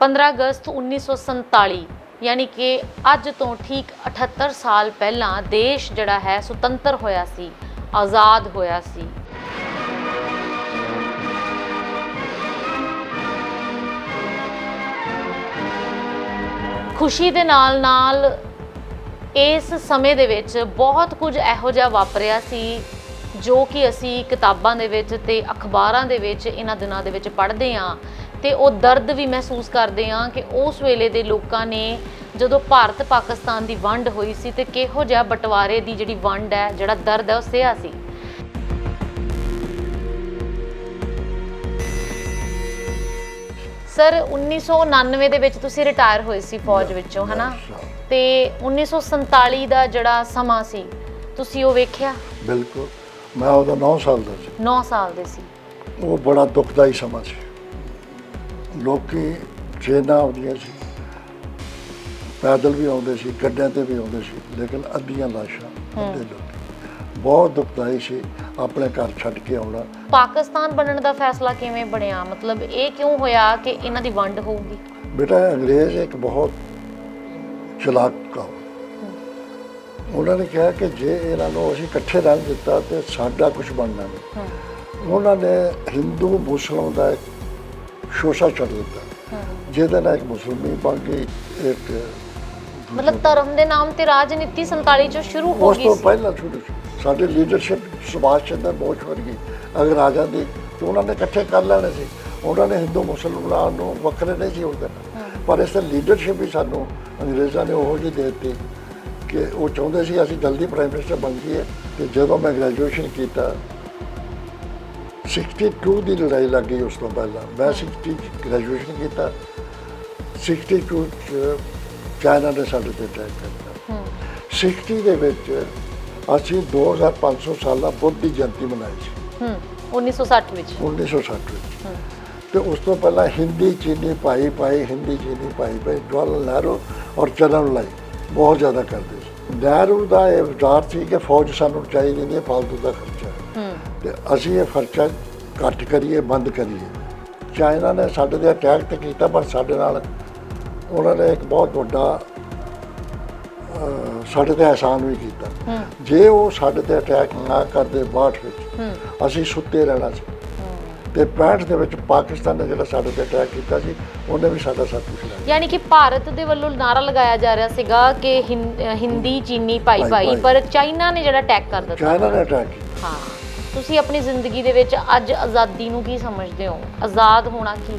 15 ਅਗਸਤ 1947 ਯਾਨੀ ਕਿ ਅੱਜ ਤੋਂ ਠੀਕ 78 ਸਾਲ ਪਹਿਲਾਂ ਦੇਸ਼ ਜਿਹੜਾ ਹੈ ਸੁਤੰਤਰ ਹੋਇਆ ਸੀ, ਆਜ਼ਾਦ ਹੋਇਆ ਸੀ। ਖੁਸ਼ੀ ਦੇ ਨਾਲ ਨਾਲ ਇਸ ਸਮੇਂ ਦੇ ਵਿੱਚ ਬਹੁਤ ਕੁਝ ਇਹੋ ਜਿਹਾ ਵਾਪਰਿਆ ਸੀ, ਜੋ ਕਿ ਅਸੀਂ ਕਿਤਾਬਾਂ ਦੇ ਵਿੱਚ ਤੇ ਅਖਬਾਰਾਂ ਦੇ ਵਿੱਚ ਇਹਨਾਂ ਦਿਨਾਂ ਦੇ ਵਿੱਚ ਪੜ੍ਹਦੇ ਹਾਂ। ਤੇ ਉਹ ਦਰਦ ਵੀ ਮਹਿਸੂਸ ਕਰਦੇ ਹਾਂ ਕਿ ਉਸ ਵੇਲੇ ਦੇ ਲੋਕਾਂ ਨੇ ਜਦੋਂ ਭਾਰਤ ਪਾਕਿਸਤਾਨ ਦੀ ਵੰਡ ਹੋਈ ਸੀ ਤੇ ਕਿਹੋ ਜਿਹਾ ਬਟਵਾਰੇ ਦੀ ਜਿਹੜੀ ਵੰਡ ਹੈ ਜਿਹੜਾ ਦਰਦ ਹੈ ਉਹ ਸਿਆ ਸੀ। ਸਰ 1999 ਦੇ ਵਿੱਚ ਤੁਸੀਂ ਰਿਟਾਇਰ ਹੋਏ ਸੀ ਫੌਜ ਵਿੱਚੋਂ ਹਨਾ? ਤੇ 1947 ਦਾ ਜਿਹੜਾ ਸਮਾਂ ਸੀ ਤੁਸੀਂ ਉਹ ਵੇਖਿਆ? ਬਿਲਕੁਲ। ਮੈਂ ਉਹਦਾ 9 ਸਾਲ ਦਾ ਸੀ। 9 ਸਾਲ ਦੇ ਸੀ। ਉਹ ਬੜਾ ਦੁਖਦਾਈ ਸਮਾਂ ਸੀ। ਲੋਕੀ ਟ੍ਰੇਨਾਂ ਆਉਂਦੀਆਂ ਸੀ। ਪੈਦਲ ਵੀ ਆਉਂਦੇ ਸੀ ਗੱਡਿਆਂ ਤੇ ਵੀ ਆਉਂਦੇ ਸੀ ਲੇਕਿਨ ਅੱਧੀਆਂ ਲਾਸ਼ਾਂ ਅੱਧੇ ਲੋਕ। ਬਹੁਤ ਦੁਖਦਾਈ ਸੀ ਆਪਣੇ ਘਰ ਛੱਡ ਕੇ ਆਉਣਾ। ਪਾਕਿਸਤਾਨ ਬਣਨ ਦਾ ਫੈਸਲਾ ਕਿਵੇਂ ਬਣਿਆ? ਮਤਲਬ ਇਹ ਕਿਉਂ ਹੋਇਆ ਕਿ ਇਹਨਾਂ ਦੀ ਵੰਡ ਹੋਊਗੀ? ਬੇਟਾ ਅੰਗਰੇਜ਼ ਇੱਕ ਬਹੁਤ ਚਲਾਕ ਕੌਮ। ਉਹਨਾਂ ਨੇ ਕਿਹਾ ਕਿ ਜੇ ਇਹਨਾਂ ਨੂੰ ਅਸੀਂ ਇਕੱਠੇ ਰਹਿਣ ਦਿੱਤਾ ਤੇ ਸਾਡਾ ਕੁਝ ਬਣਨਾ। ਨਹੀਂ ਉਹਨਾਂ ਨੇ ਹਿੰਦੂ ਮੁਸਲਮਾਨ ਦਾ ਇੱਕ ਸ਼ੋਸ਼ਾ ਛੱਡ ਦਿੱਤਾ। ਜਿਹਦੇ ਨਾਲ ਇੱਕ ਮੁਸਲਮਾਨੀ ਬਣ ਗਈ ਇੱਕ ਮਤਲਬ ਧਰਮ ਦੇ ਨਾਮ ਤੇ ਰਾਜਨੀਤੀ 47 ਚੋਂ ਸ਼ੁਰੂ ਹੋ ਉਸ ਗਈ ਤੋਂ ਸੀ। ਪਹਿਲਾਂ ਸ਼ੁਰੂ ਸਾਡੀ ਲੀਡਰਸ਼ਿਪ ਸੁਭਾਸ਼ ਚੰਦਰ ਬੋਸ ਵਰਗੀ ਅਗਰ ਆ ਜਾਂਦੀ ਤਾਂ ਉਹਨਾਂ ਨੇ ਇਕੱਠੇ ਕਰ ਲੈਣੇ ਸੀ। ਉਹਨਾਂ ਨੇ ਹਿੰਦੂ ਮੁਸਲਮਾਨਾਂ ਨੂੰ ਵੱਖਰੇ ਨਹੀਂ ਸੀ ਹੋਣ ਦੇਣਾ ਪਰ ਇਸ ਲੀਡਰਸ਼ਿਪ ਵੀ ਸਾਨੂੰ ਅੰਗਰੇਜ਼ਾਂ ਨੇ ਉਹੋ ਜਿਹੀ ਦੇ ਦਿੱਤੀ ਕਿ ਉਹ ਚਾਹੁੰਦੇ ਸੀ ਅਸੀਂ ਜਲਦੀ ਪ੍ਰਾਈਮ ਮਿਨਿਸਟਰ ਬਣ ਜਾਈਏ ਤੇ ਜਦੋਂ ਮੈਂ ਗ੍ਰੈਜੂਏਸ਼ਨ ਕੀਤਾ 62 ਦੀ ਲੜਾਈ ਲੱਗ ਗਈ ਉਸ ਤੋਂ ਪਹਿਲਾਂ? ਮੈਂ 60 ਗ੍ਰੈਜੂਏਸ਼ਨ ਕੀਤਾ। 62 ਚ ਚਾਈਨਾ ਨੇ ਸਾਡੇ ਤੇ ਅਟੈਕ ਹਮ, 60 ਦੇ ਵਿੱਚ ਅਸੀਂ 2500 ਸਾਲਾ ਬੁੱਧ ਦੀ ਜਯੰਤੀ ਮਨਾਈ ਸੀ। ਹਮ, 1960 ਵਿੱਚ। 1960 ਵਿੱਚ। ਤੇ ਉਸ ਤੋਂ ਪਹਿਲਾਂ ਹਿੰਦੀ ਚੀਨੀ ਭਾਈ ਭਾਈ ਹਿੰਦੀ ਚੀਨੀ ਭਾਈ ਭਾਈ ਜਵਾਹਰ ਨਹਿਰੂ ਔਰ ਚਰਨ ਲਾਈ ਬਹੁਤ ਜ਼ਿਆਦਾ ਕਰਦੇ ਸੀ। ਨਹਿਰੂ ਦਾ ਇਹ ਵਿਚਾਰ ਸੀ ਕਿ ਫੌਜ ਸਾਨੂੰ ਚਾਹੀਦੀ ਨਹੀਂ ਫालतू ਦਾ ਖਰਚਾ। ਤੇ ਅਸੀਂ ਇਹ ਖਰਚਾ ਘੱਟ ਕਰੀਏ ਬੰਦ ਕਰੀਏ। ਚਾਈਨਾ ਨੇ ਸਾਡੇ ਤੇ ਅਟੈਕ ਤੇ ਕੀਤਾ ਪਰ ਸਾਡੇ ਨਾਲ ਉਹਨਾਂ ਨੇ ਇੱਕ ਬਹੁਤ ਵੱਡਾ ਸਾਡੇ ਤੇ ਅਹਿਸਾਨ ਵੀ ਕੀਤਾ। ਜੇ ਉਹ ਸਾਡੇ ਤੇ ਅਟੈਕ ਨਾ ਕਰਦੇ ਬਾਠ ਵਿੱਚ ਅਸੀਂ ਸੁੱਤੇ ਰਹਿਣਾ ਸੀ। ਤੇ 65 ਦੇ ਵਿੱਚ ਪਾਕਿਸਤਾਨ ਨੇ ਜਿਹੜਾ ਸਾਡੇ ਤੇ ਅਟੈਕ ਕੀਤਾ ਸੀ ਉਹਨੇ ਵੀ ਸਾਡਾ ਲੈ ਲਿਆ ਯਾਨੀ ਕਿ ਭਾਰਤ ਦੇ ਵੱਲੋਂ ਨਾਰਾ ਲਗਾਇਆ ਜਾ ਰਿਹਾ ਸੀਗਾ ਕਿ ਹਿੰਦੀ ਚੀਨੀ ਭਾਈ ਭਾਈ। ਪਰ ਚਾਈਨਾ ਨੇ ਜਿਹੜਾ ਅਟੈਕ ਕਰ ਦਿੱਤਾ। ਚਾਈਨਾ ਨੇ ਅਟੈਕ ਕੀਤਾ। ਹਾਂ। ਤੁਸੀਂ ਆਪਣੀ ਜ਼ਿੰਦਗੀ ਦੇ ਵਿੱਚ ਅੱਜ ਆਜ਼ਾਦੀ ਨੂੰ ਕੀ ਸਮਝਦੇ ਹੋ? ਆਜ਼ਾਦ ਹੋਣਾ ਕੀ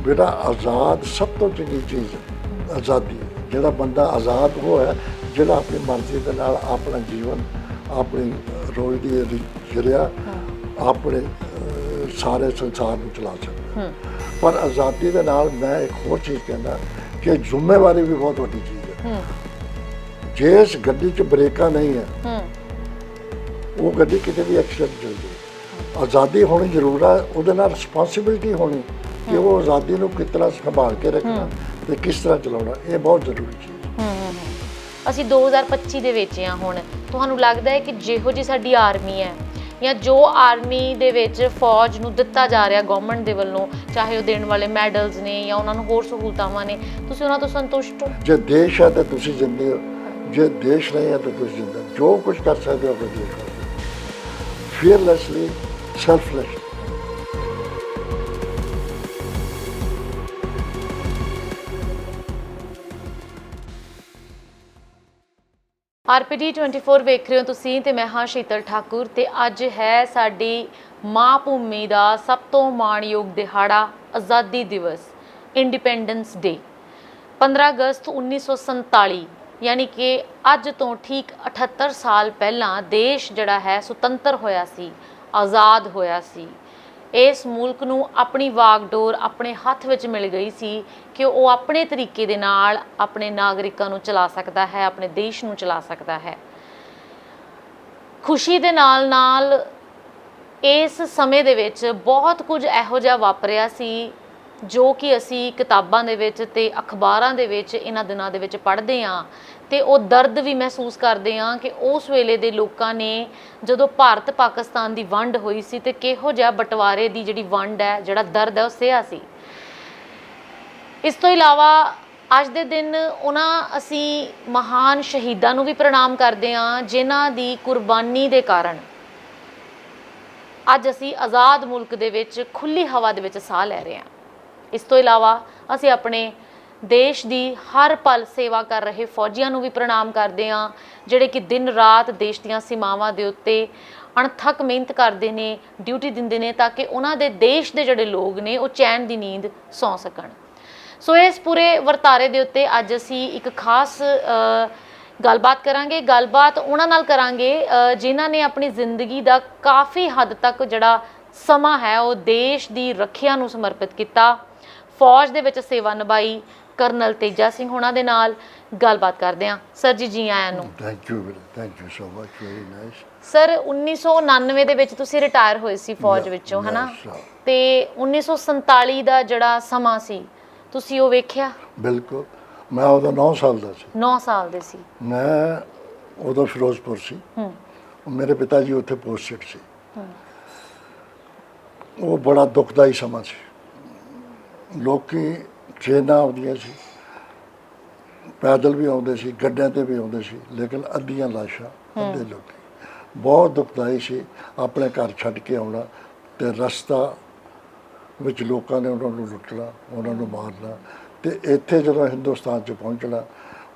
ਬੇਟਾ ਆਜ਼ਾਦ ਸਭ ਤੋਂ ਚੰਗੀ ਚੀਜ਼ ਹੈ। ਆਜ਼ਾਦੀ ਜਿਹੜਾ ਬੰਦਾ ਆਜ਼ਾਦ ਉਹ ਹੈ ਜਿਹੜਾ ਆਪਣੀ ਮਰਜ਼ੀ ਦੇ ਨਾਲ ਆਪਣਾ ਜੀਵਨ ਆਪਣੀ ਰੋਜ਼ ਦੀ ਜਰਿਆ ਆਪਣੇ ਸਾਰੇ ਸੰਸਾਰ ਨੂੰ ਚਲਾ ਸਕਦਾ ਪਰ ਆਜ਼ਾਦੀ ਦੇ ਨਾਲ ਮੈਂ ਇੱਕ ਹੋਰ ਚੀਜ਼ ਕਹਿੰਦਾ ਕਿ ਜ਼ਿੰਮੇਵਾਰੀ ਵੀ ਬਹੁਤ ਵੱਡੀ ਚੀਜ਼ ਹੈ। ਜੇ ਇਸ ਗੱਡੀ 'ਚ ਬ੍ਰੇਕਾਂ ਨਹੀਂ ਹੈ। ਉਹ ਗੱਡੀ ਕਿਤੇ ਵੀ ਐਕਸੀਡੈਂਟ ਚੱਲ ਜਾਏ ਆਜ਼ਾਦੀ ਹੋਣੀ ਜ਼ਰੂਰ ਹੈ ਉਹਦੇ ਨਾਲ ਰਿਸਪਾਂਸਿਬਿਲਟੀ ਹੋਣੀ ਕਿ ਉਹ ਆਜ਼ਾਦੀ ਨੂੰ ਕਿਸ ਤਰ੍ਹਾਂ ਸੰਭਾਲ ਕੇ ਰੱਖਣਾ ਤੇ ਕਿਸ ਤਰ੍ਹਾਂ ਚਲਾਉਣਾ ਇਹ ਬਹੁਤ ਜ਼ਰੂਰੀ ਚੀਜ਼ ਹੈ। ਅਸੀਂ 2025 ਦੇ ਵਿੱਚ ਆ ਹੁਣ। ਤੁਹਾਨੂੰ ਲੱਗਦਾ ਹੈ ਕਿ ਜਿਹੋ ਜੀ ਸਾਡੀ ਆਰਮੀ ਹੈ ਜਾਂ ਜੋ ਆਰਮੀ ਦੇ ਵਿੱਚ ਫੌਜ ਨੂੰ ਦਿੱਤਾ ਜਾ ਰਿਹਾ ਗਵਰਨਮੈਂਟ ਦੇ ਵੱਲੋਂ ਚਾਹੇ ਉਹ ਦੇਣ ਵਾਲੇ ਮੈਡਲਸ ਨੇ ਜਾਂ ਉਹਨਾਂ ਨੂੰ ਹੋਰ ਸਹੂਲਤਾਵਾਂ ਨੇ ਤੁਸੀਂ ਉਹਨਾਂ ਤੋਂ ਸੰਤੁਸ਼ਟ ਹੋ? ਜੇ ਦੇਸ਼ ਹੈ ਤਾਂ ਤੁਸੀਂ ਜਿੰਦੇ ਹੋ ਜੇ ਦੇਸ਼ ਨਹੀਂ ਹੈ ਤਾਂ ਤੁਸੀਂ ਜਿੰਦੇ ਹੋ। ਜੋ ਕੁਝ ਕਰ ਸਕਦੇ ਹੋ ਆਪਣੇ ਦੇਸ਼ ਵਾਸਤੇ ਫੀਅਰਲੈਸਲੀ ਸੈਲਫਲੈਸ ਆਰਪੀਡੀ 24 ਵੇਖ ਰਹੇ ਹੋ ਤੁਸੀਂ ਤੇ ਮੈਂ ਹਾਂ ਸ਼ੀਤਲ ਠਾਕੁਰ ਤੇ ਅੱਜ ਹੈ ਸਾਡੀ ਮਾਂ ਭੂਮੀ ਦਾ ਸਭ ਤੋਂ ਮਾਣਯੋਗ ਦਿਹਾੜਾ ਆਜ਼ਾਦੀ ਦਿਵਸ ਇੰਡੀਪੈਂਡੈਂਸ ਡੇ 15 ਅਗਸਤ 1947 ਯਾਨੀ ਕਿ ਅੱਜ ਤੋਂ ਠੀਕ 78 ਸਾਲ ਪਹਿਲਾਂ ਦੇਸ਼ ਜਿਹੜਾ ਹੈ ਸੁਤੰਤਰ ਹੋਇਆ ਸੀ, ਆਜ਼ਾਦ ਹੋਇਆ ਸੀ। ਇਸ ਮੁਲਕ ਨੂੰ ਆਪਣੀ ਵਾਗਡੋਰ ਆਪਣੇ ਹੱਥ ਵਿੱਚ ਮਿਲ ਗਈ ਸੀ ਕਿ ਉਹ ਆਪਣੇ ਤਰੀਕੇ ਦੇ ਨਾਲ ਆਪਣੇ ਨਾਗਰਿਕਾਂ ਨੂੰ ਚਲਾ ਸਕਦਾ ਹੈ, ਆਪਣੇ ਦੇਸ਼ ਨੂੰ ਚਲਾ ਸਕਦਾ ਹੈ। ਖੁਸ਼ੀ ਦੇ ਨਾਲ ਨਾਲ ਇਸ ਸਮੇਂ ਦੇ ਵਿੱਚ ਬਹੁਤ ਕੁਝ ਇਹੋ ਜਿਹਾ ਵਾਪਰਿਆ ਸੀ ਜੋ ਕਿ ਅਸੀਂ ਕਿਤਾਬਾਂ ਦੇ ਵਿੱਚ ਤੇ ਅਖਬਾਰਾਂ ਦੇ ਵਿੱਚ, ਇਹਨਾਂ ਦਿਨਾਂ ਦੇ ਵਿੱਚ ਪੜ੍ਹਦੇ ਹਾਂ, ਤੇ ਉਹ ਦਰਦ ਵੀ ਮਹਿਸੂਸ ਕਰਦੇ ਹਾਂ ਕਿ ਉਸ ਵੇਲੇ ਦੇ ਲੋਕਾਂ ਨੇ ਜਦੋਂ ਭਾਰਤ ਪਾਕਿਸਤਾਨ ਦੀ ਵੰਡ ਹੋਈ ਸੀ ਤੇ ਕਿਹੋ ਜਿਹਾ ਬਟਵਾਰੇ ਦੀ ਜਿਹੜੀ ਵੰਡ ਹੈ, ਜਿਹੜਾ ਦਰਦ ਹੈ, ਉਹ ਸਿਆ ਸੀ। ਇਸ ਤੋਂ ਇਲਾਵਾ ਅੱਜ ਦੇ ਦਿਨ ਉਹਨਾਂ ਅਸੀਂ ਮਹਾਨ ਸ਼ਹੀਦਾਂ ਨੂੰ ਵੀ ਪ੍ਰਣਾਮ ਕਰਦੇ ਹਾਂ, ਜਿਨ੍ਹਾਂ ਦੀ ਕੁਰਬਾਨੀ ਦੇ ਕਾਰਨ ਅੱਜ ਅਸੀਂ ਆਜ਼ਾਦ ਮੁਲਕ ਦੇ ਵਿੱਚ ਖੁੱਲੀ ਹਵਾ ਦੇ ਵਿੱਚ ਸਾਹ ਲੈ ਰਹੇ ਹਾਂ। ਇਸ ਤੋਂ ਇਲਾਵਾ ਅਸੀਂ ਆਪਣੇ ਦੇਸ਼ ਦੀ ਹਰ ਪਲ ਸੇਵਾ ਕਰ ਰਹੇ ਫੌਜੀਆਂ ਨੂੰ ਵੀ ਪ੍ਰਣਾਮ ਕਰਦੇ ਹਾਂ, ਜਿਹੜੇ ਕਿ ਦਿਨ ਰਾਤ ਦੇਸ਼ ਦੀਆਂ ਸੀਮਾਵਾਂ ਦੇ ਉੱਤੇ ਅਣਥੱਕ ਮਿਹਨਤ ਕਰਦੇ ਨੇ, ਡਿਊਟੀ ਦਿੰਦੇ ਨੇ ਤਾਂ ਕਿ ਉਹਨਾਂ ਦੇ ਦੇਸ਼ ਦੇ ਜਿਹੜੇ ਲੋਕ ਨੇ ਉਹ ਚੈਨ ਦੀ ਨੀਂਦ ਸੌਂ ਸਕਣ। ਸੋ ਇਸ ਪੂਰੇ ਵਰਤਾਰੇ ਦੇ ਉੱਤੇ ਅੱਜ ਅਸੀਂ ਇੱਕ ਖਾਸ ਗੱਲਬਾਤ ਕਰਾਂਗੇ। ਗੱਲਬਾਤ ਉਹਨਾਂ ਨਾਲ ਕਰਾਂਗੇ ਜਿਨ੍ਹਾਂ ਨੇ ਆਪਣੀ ਜ਼ਿੰਦਗੀ ਦਾ ਕਾਫੀ ਹੱਦ ਤੱਕ ਜਿਹੜਾ ਸਮਾਂ ਹੈ ਉਹ ਦੇਸ਼ ਦੀ ਰੱਖਿਆ ਨੂੰ ਸਮਰਪਿਤ ਕੀਤਾ। ਫੌਜ ਦੇ ਵਿੱਚ ਸੇਵਾ ਨਿਭਾਈ ਕਰਨਲ ਤੇਜਾ ਸਿੰਘ ਹੋਣਾ ਦੇ ਨਾਲ ਗੱਲਬਾਤ ਕਰਦੇ ਹਾਂ। ਸਰ ਜੀ ਜੀ ਆਇਆਂ ਨੂੰ। Thank you thank you so much very nice sir 1999 ਦੇ ਵਿੱਚ ਤੁਸੀਂ ਰਿਟਾਇਰ ਹੋਏ ਸੀ ਫੌਜ Yeah, ਵਿੱਚੋਂ ਹਨਾ? yes, sir. ਤੇ 1947 ਦਾ ਜਿਹੜਾ ਸਮਾਂ ਸੀ ਤੁਸੀਂ ਉਹ ਵੇਖਿਆ? ਬਿਲਕੁਲ। ਮੈਂ ਉਦੋਂ 9 ਸਾਲ ਦਾ ਸੀ। 9 ਸਾਲ ਦੇ ਸੀ। ਮੈਂ ਉਦੋਂ ਫਿਰੋਜ਼ਪੁਰ ਸੀ। ਹੂੰ। ਮੇਰੇ ਪਿਤਾ ਜੀ ਉੱਥੇ ਪੋਸਟਡ ਸੀ। ਉਹ ਬੜਾ ਦੁਖਦਾਈ ਸਮਾਂ ਸੀ। ਲੋਕੀ ਟ੍ਰੇਨਾਂ ਆਉਂਦੀਆਂ ਸੀ ਪੈਦਲ ਵੀ ਆਉਂਦੇ ਸੀ ਗੱਡਿਆਂ ਤੇ ਵੀ ਆਉਂਦੇ ਸੀ ਲੇਕਿਨ ਅੱਧੀਆਂ ਲਾਸ਼ਾਂ ਅੱਧੇ ਲੋਕੀ। ਬਹੁਤ ਦੁਖਦਾਈ ਸੀ ਆਪਣੇ ਘਰ ਛੱਡ ਕੇ ਆਉਣਾ ਤੇ ਰਸਤਾ ਵਿੱਚ ਲੋਕਾਂ ਨੇ ਉਹਨਾਂ ਨੂੰ ਲੁੱਟਣਾ ਉਹਨਾਂ ਨੂੰ ਮਾਰਨਾ ਤੇ ਇੱਥੇ ਜਦੋਂ ਹਿੰਦੁਸਤਾਨ 'ਚ ਪਹੁੰਚਣਾ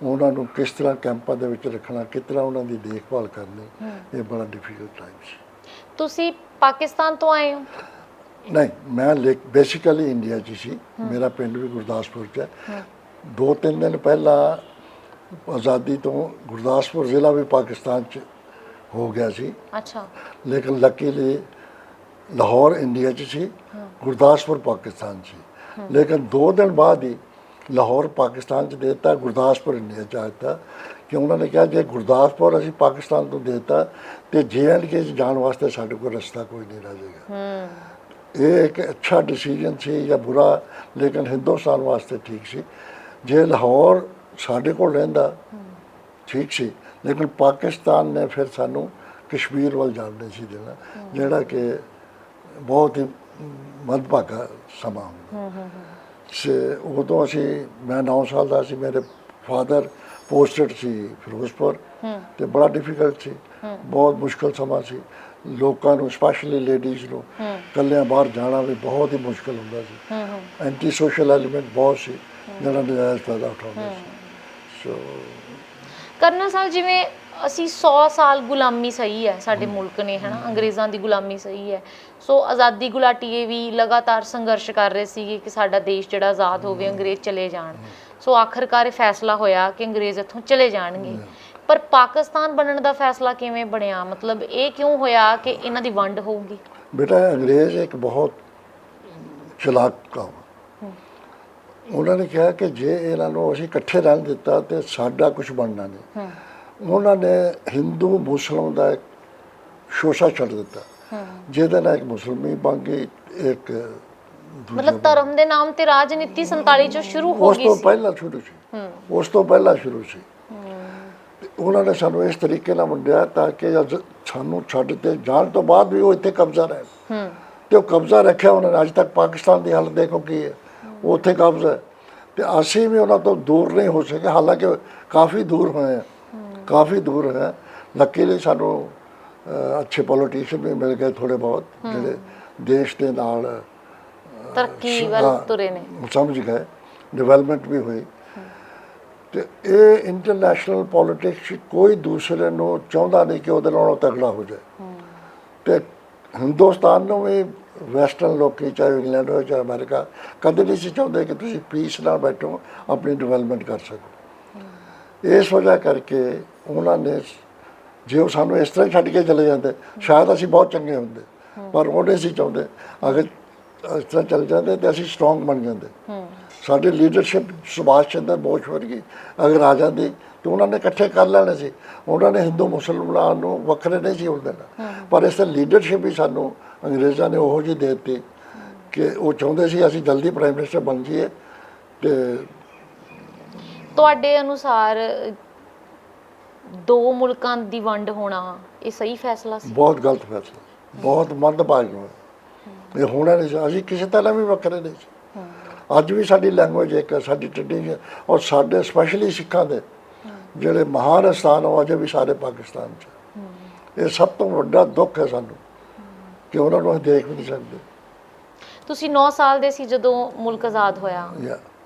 ਉਹਨਾਂ ਨੂੰ ਕਿਸ ਤਰ੍ਹਾਂ ਕੈਂਪਾਂ ਦੇ ਵਿੱਚ ਰੱਖਣਾ ਕਿਸ ਤਰ੍ਹਾਂ ਉਹਨਾਂ ਦੀ ਦੇਖਭਾਲ ਕਰਨੀ ਇਹ ਬੜਾ ਡਿਫਿਕਲਟ ਟਾਈਮ ਸੀ। ਤੁਸੀਂ ਪਾਕਿਸਤਾਨ ਤੋਂ ਆਏ ਹੋ? ਨਹੀਂ ਮੈਂ ਬੇਸਿਕਲੀ ਇੰਡੀਆ 'ਚ ਸੀ। ਮੇਰਾ ਪਿੰਡ ਵੀ ਗੁਰਦਾਸਪੁਰ 'ਚ ਹੈ। ਦੋ ਤਿੰਨ ਦਿਨ ਪਹਿਲਾਂ ਆਜ਼ਾਦੀ ਤੋਂ ਗੁਰਦਾਸਪੁਰ ਜ਼ਿਲ੍ਹਾ ਵੀ ਪਾਕਿਸਤਾਨ 'ਚ ਹੋ ਗਿਆ ਸੀ। ਅੱਛਾ। ਲੇਕਿਨ ਲੱਕੀਲੀ ਲਾਹੌਰ ਇੰਡੀਆ 'ਚ ਸੀ ਗੁਰਦਾਸਪੁਰ ਪਾਕਿਸਤਾਨ 'ਚ ਸੀ। ਲੇਕਿਨ ਦੋ ਦਿਨ ਬਾਅਦ ਹੀ ਲਾਹੌਰ ਪਾਕਿਸਤਾਨ 'ਚ ਦੇਤਾ ਗੁਰਦਾਸਪੁਰ ਇੰਡੀਆ 'ਚ ਆਤਾ ਕਿ ਉਹਨਾਂ ਨੇ ਕਿਹਾ ਜੇ ਗੁਰਦਾਸਪੁਰ ਅਸੀਂ ਪਾਕਿਸਤਾਨ ਤੋਂ ਦੇਤਾ ਤੇ ਕੇ 'ਚ ਜਾਣ ਵਾਸਤੇ ਸਾਡੇ ਕੋਲ ਰਸਤਾ ਕੋਈ ਨਹੀਂ ਰਹਿ ਜਾਏਗਾ। ਹੂੰ। ਇਹ ਇੱਕ ਅੱਛਾ ਡਿਸੀਜਨ ਸੀ ਜਾਂ ਬੁਰਾ ਲੇਕਿਨ ਹਿੰਦੁਸਤਾਨ ਵਾਸਤੇ ਠੀਕ ਸੀ। ਜੇ ਲਾਹੌਰ ਸਾਡੇ ਕੋਲ ਰਹਿੰਦਾ ਠੀਕ ਸੀ। ਲੇਕਿਨ ਪਾਕਿਸਤਾਨ ਨੇ ਫਿਰ ਸਾਨੂੰ ਕਸ਼ਮੀਰ ਵੱਲ ਜਾਣ ਨਹੀਂ ਸੀ ਦੇਣਾ ਜਿਹੜਾ ਕਿ ਬਹੁਤ ਹੀ ਮਦਭਾਗਾ ਸਮਾਂ ਹੁੰਦਾ। ਸੇ ਉਦੋਂ ਅਸੀਂ ਮੈਂ 9 ਸਾਲ ਦਾ ਸੀ ਮੇਰੇ ਫਾਦਰ ਪੋਸਟਡ ਸੀ ਫਿਰੋਜ਼ਪੁਰ ਤੇ ਬੜਾ ਡਿਫਿਕਲਟ ਸੀ ਬਹੁਤ ਮੁਸ਼ਕਲ ਸਮਾਂ ਸੀ। ਲੋਕਾਂ ਨੂੰ ਸਪੈਸ਼ਲੀ ਲੇਡੀਜ਼ ਨੂੰ ਇਕੱਲਿਆਂ ਬਾਹਰ ਜਾਣਾ ਵੀ ਬਹੁਤ ਹੀ ਮੁਸ਼ਕਲ ਹੁੰਦਾ ਸੀ। ਹੂੰ ਹੂੰ। ਐਂਟੀ ਸੋਸ਼ਲ ਐਲੀਮੈਂਟ ਬਹੁਤ ਸੀ ਜਿਹੜਾ ਨਜਾਇਜ਼ ਫਾਇਦਾ ਉਠਾਉਂਦੇ ਸੀ। ਸੋ ਕਰਨਲ ਸਾਹਿਬ ਜਿਵੇਂ ਅਸੀਂ 100 ਸਾਲ ਗੁਲਾਮੀ ਸਹੀ ਹੈ ਸਾਡੇ ਮੁਲਕ ਨੇ ਹਨਾ? ਅੰਗਰੇਜ਼ਾਂ ਦੀ ਗੁਲਾਮੀ ਸਹੀ ਹੈ। ਸੋ ਆਜ਼ਾਦੀ ਗੁਲਾਟੀਏ ਵੀ ਲਗਾਤਾਰ ਸੰਘਰਸ਼ ਕਰ ਰਹੇ ਸੀਗੇ ਕਿ ਸਾਡਾ ਦੇਸ਼ ਜਿਹੜਾ ਆਜ਼ਾਦ ਹੋਵੇ ਅੰਗਰੇਜ਼ ਚਲੇ ਜਾਣ। ਸੋ ਆਖਰਕਾਰ ਇਹ ਫੈਸਲਾ ਹੋਇਆ ਕਿ ਅੰਗਰੇਜ਼ ਇੱਥੋਂ ਚਲੇ ਜਾਣਗੇ। ਪਰ ਪਾਕਿਸਤਾਨ ਬਣਨ ਦਾ ਫੈਸਲਾ ਕਿਵੇਂ ਬਣਿਆ? ਮਤਲਬ ਇਹ ਕਿਉਂ ਹੋਇਆ ਕਿ ਇਹਨਾਂ ਦੀ ਵੰਡ ਹੋਊਗੀ? ਬੇਟਾ ਅੰਗਰੇਜ਼ ਇੱਕ ਬਹੁਤ ਚਲਾਕ ਕੌਮ। ਉਹਨਾਂ ਨੇ ਕਿਹਾ ਕਿ ਜੇ ਇਹਨਾਂ ਨੂੰ ਅਸੀਂ ਇਕੱਠੇ ਰਹਿਣ ਦਿੱਤਾ ਤੇ ਸਾਡਾ ਕੁਝ ਬਣਨਾ ਨਹੀਂ। ਉਹਨਾਂ ਨੇ ਹਿੰਦੂ ਮੁਸਲਮਾਨ ਦਾ ਇੱਕ ਸ਼ੋਸ਼ਾ ਛੱਡ ਦਿੱਤਾ। ਜਿਹਦੇ ਨਾਲ ਇੱਕ ਮੁਸਲਮਾਨੀ ਬਣ ਗਈ ਇੱਕ ਮਤਲਬ ਧਰਮ ਦੇ ਨਾਮ ਤੇ ਰਾਜਨੀਤੀ 47 ਚੋਂ ਸ਼ੁਰੂ ਹੋ ਉਸ ਗਈ ਤੋਂ ਸੀ। ਪਹਿਲਾਂ ਸ਼ੁਰੂ ਸੀ। ਉਸ ਤੋਂ ਪਹਿਲਾਂ ਸ਼ੁਰੂ ਸੀ। ਤੇ ਉਹਨਾਂ ਨੇ ਸਾਨੂੰ ਇਸ ਤਰੀਕੇ ਨਾਲ ਵੰਡਿਆ ਤਾਂ ਕਿ ਜਦ ਸਾਨੂੰ ਛੱਡ ਤੇ ਜਾਣ ਤੋਂ ਬਾਅਦ ਵੀ ਉਹ ਇੱਥੇ ਕਬਜ਼ਾ ਰਹੇ ਹੂੰ। ਤੇ ਉਹ ਕਬਜ਼ਾ ਰੱਖਿਆ ਉਹਨਾਂ ਨੇ ਅੱਜ ਤੱਕ ਪਾਕਿਸਤਾਨ ਦੀ ਹਾਲਤ ਦੇਖੋ ਕੀ ਹੈ। ਉਹ ਉੱਥੇ ਕਬਜ਼ਾ ਹੈ। ਤੇ ਅਸੀਂ ਵੀ ਉਹਨਾਂ ਤੋਂ ਦੂਰ ਨਹੀਂ ਹੋ ਸਕੇ ਹਾਲਾਂਕਿ ਕਾਫੀ ਦੂਰ ਹੋਏ ਆ ਕਾਫੀ ਦੂਰ ਹੈ। ਲੱਕੀਲੀ ਸਾਨੂੰ ਅੱਛੇ ਪੋਲੀਟੀਸ਼ੀਅਨ ਵੀ ਮਿਲ ਗਏ ਥੋੜੇ ਬਹੁਤ ਜਿਹੜੇ ਦੇਸ਼ ਦੇ ਨਾਲ ਤਰੱਕੀ ਵੱਲ ਹਾਂ, ਤੁਰੇ ਨੇ। ਸਮਝ ਗਏ। ਡਿਵੈਲਪਮੈਂਟ ਵੀ ਹੋਈ। ਤੇ ਇਹ ਇੰਟਰਨੈਸ਼ਨਲ ਪੋਲਿਟਿਕਸ ਕੋਈ ਦੂਸਰੇ ਨੂੰ ਚਾਹੁੰਦਾ ਨਹੀਂ ਕਿ ਉਹਦੇ ਨਾਲੋਂ ਤਗੜਾ ਹੋ ਜਾਏ। ਤੇ ਹਿੰਦੁਸਤਾਨ ਨੂੰ ਵੀ ਵੈਸਟਰਨ ਲੋਕੀ, ਚਾਹੇ ਇੰਗਲੈਂਡ ਹੋਵੇ ਚਾਹੇ ਅਮਰੀਕਾ, ਕਦੇ ਨਹੀਂ ਸੀ ਚਾਹੁੰਦੇ ਕਿ ਤੁਸੀਂ ਪੀਸ ਨਾਲ ਬੈਠੋ, ਆਪਣੀ ਡਿਵੈਲਪਮੈਂਟ ਕਰ ਸਕੋ। ਇਸ ਵਜ੍ਹਾ ਕਰਕੇ ਉਹਨਾਂ ਨੇ ਜੇ ਉਹ ਸਾਨੂੰ ਇਸ ਤਰ੍ਹਾਂ ਹੀ ਛੱਡ ਕੇ ਚਲੇ ਜਾਂਦੇ, ਸ਼ਾਇਦ ਅਸੀਂ ਬਹੁਤ ਚੰਗੇ ਹੁੰਦੇ, ਪਰ ਉਹ ਨਹੀਂ ਸੀ ਚਾਹੁੰਦੇ। ਅਗਰ ਇਸ ਤਰ੍ਹਾਂ ਚੱਲ ਜਾਂਦੇ ਤੇ ਅਸੀਂ ਸਟਰੋਂਗ ਬਣ ਜਾਂਦੇ। ਸਾਡੀ ਲੀਡਰਸ਼ਿਪ ਸੁਭਾਸ਼ ਚੰਦਰ ਬੋਸ ਵਰਗੀ ਅਗਰ ਆ ਜਾਂਦੀ ਤੇ ਉਹਨਾਂ ਨੇ ਇਕੱਠੇ ਕਰ ਲੈਣੇ ਸੀ। ਉਹਨਾਂ ਨੇ ਹਿੰਦੂ ਮੁਸਲਮਾਨ ਨੂੰ ਵੱਖਰੇ ਨਹੀਂ ਸੀ ਦੇਣਾ ਪਰ ਇਸ ਤੇ ਲੀਡਰਸ਼ਿਪ ਵੀ ਸਾਨੂੰ ਅੰਗਰੇਜ਼ਾਂ ਨੇ ਉਹੋ ਜਿਹੀ ਦੇ ਦਿੱਤੀ ਕਿ ਉਹ ਚਾਹੁੰਦੇ ਸੀ ਅਸੀਂ ਜਲਦੀ ਪ੍ਰਾਈਮ ਮਿਨਿਸਟਰ ਬਣ ਜਾਈਏ ਤੇ ਤੁਹਾਡੇ ਅਨੁਸਾਰ ਦੋ ਮੁਲਕਾਂ ਦੀ ਵੰਡ ਹੋਣਾ ਇਹ ਸਹੀ ਫੈਸਲਾ ਸੀ? ਬਹੁਤ ਗਲਤ ਫੈਸਲਾ। ਬਹੁਤ ਮੰਦਭਾਗੀ ਹੋਇਆ। ਇਹ ਹੋਣਾ ਨਹੀਂ ਸੀ। ਅਸੀਂ ਕਿਸੇ ਤਰ੍ਹਾਂ ਵੀ ਵੱਖਰੇ ਨਹੀਂ ਸੀ। ਅੱਜ ਵੀ ਸਾਡੀ ਲੈਂਗੁਏਜ ਇੱਕ ਹੈ ਸਾਡੀ ਟ੍ਰੈਡੀਸ਼ਨ ਔਰ ਸਾਡੇ ਸਪੈਸ਼ਲੀ ਸਿੱਖਾਂ ਦੇ ਜਿਹੜੇ ਮਹਾਨ ਸਥਾਨ ਉਹ ਅਜੇ ਵੀ ਸਾਰੇ ਪਾਕਿਸਤਾਨ 'ਚ ਇਹ ਸਭ ਤੋਂ ਵੱਡਾ ਦੁੱਖ ਹੈ ਸਾਨੂੰ ਕਿ ਉਹਨਾਂ ਨੂੰ ਅਸੀਂ ਦੇਖ ਵੀ ਨਹੀਂ ਸਕਦੇ। ਤੁਸੀਂ 9 ਸਾਲ ਦੇ ਸੀ ਜਦੋਂ ਮੁਲਕ ਆਜ਼ਾਦ ਹੋਇਆ।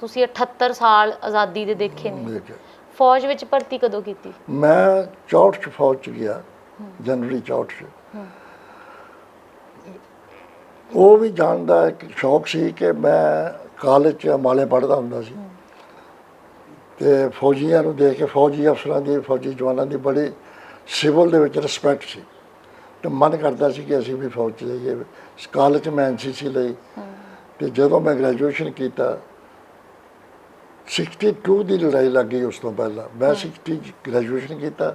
ਤੁਸੀਂ 78 ਸਾਲ ਆਜ਼ਾਦੀ ਦੇ ਦੇਖੇ ਨੇ। ਫੌਜ ਵਿੱਚ ਭਰਤੀ ਕਦੋਂ ਕੀਤੀ? ਮੈਂ 64 ਚ ਫੌਜ ਚ ਗਿਆ ਜਨਵਰੀ 64 ਚ। ਉਹ ਵੀ ਜਾਣਦਾ ਇੱਕ ਸ਼ੌਕ ਸੀ ਕਿ ਮੈਂ ਕਾਲਜ ਚ ਮਾਲੇ ਪੜ੍ਹਦਾ ਹੁੰਦਾ ਸੀ। ਤੇ ਫੌਜੀਆਂ ਨੂੰ ਦੇਖ ਕੇ ਫੌਜੀ ਅਫਸਰਾਂ ਦੀ ਫੌਜੀ ਜਵਾਨਾਂ ਦੀ ਬੜੀ ਸਿਵਲ ਦੇ ਵਿੱਚ ਰਿਸਪੈਕਟ ਸੀ। ਤੇ ਮਨ ਕਰਦਾ ਸੀ ਕਿ ਅਸੀਂ ਵੀ ਫੌਜ ਚ ਜਾਈਏ। ਕਾਲਜ ਚ ਮੈਂ ਐਨਸੀਸੀ ਲਈ। ਤੇ ਜਦੋਂ ਮੈਂ ਗ੍ਰੈਜੂਏਸ਼ਨ ਕੀਤਾ 62 ਦੀ ਲੜਾਈ ਲੱਗ ਗਈ ਉਸ ਤੋਂ ਪਹਿਲਾਂ। ਮੈਂ 60 ਚ ਗ੍ਰੈਜੂਏਸ਼ਨ ਕੀਤਾ।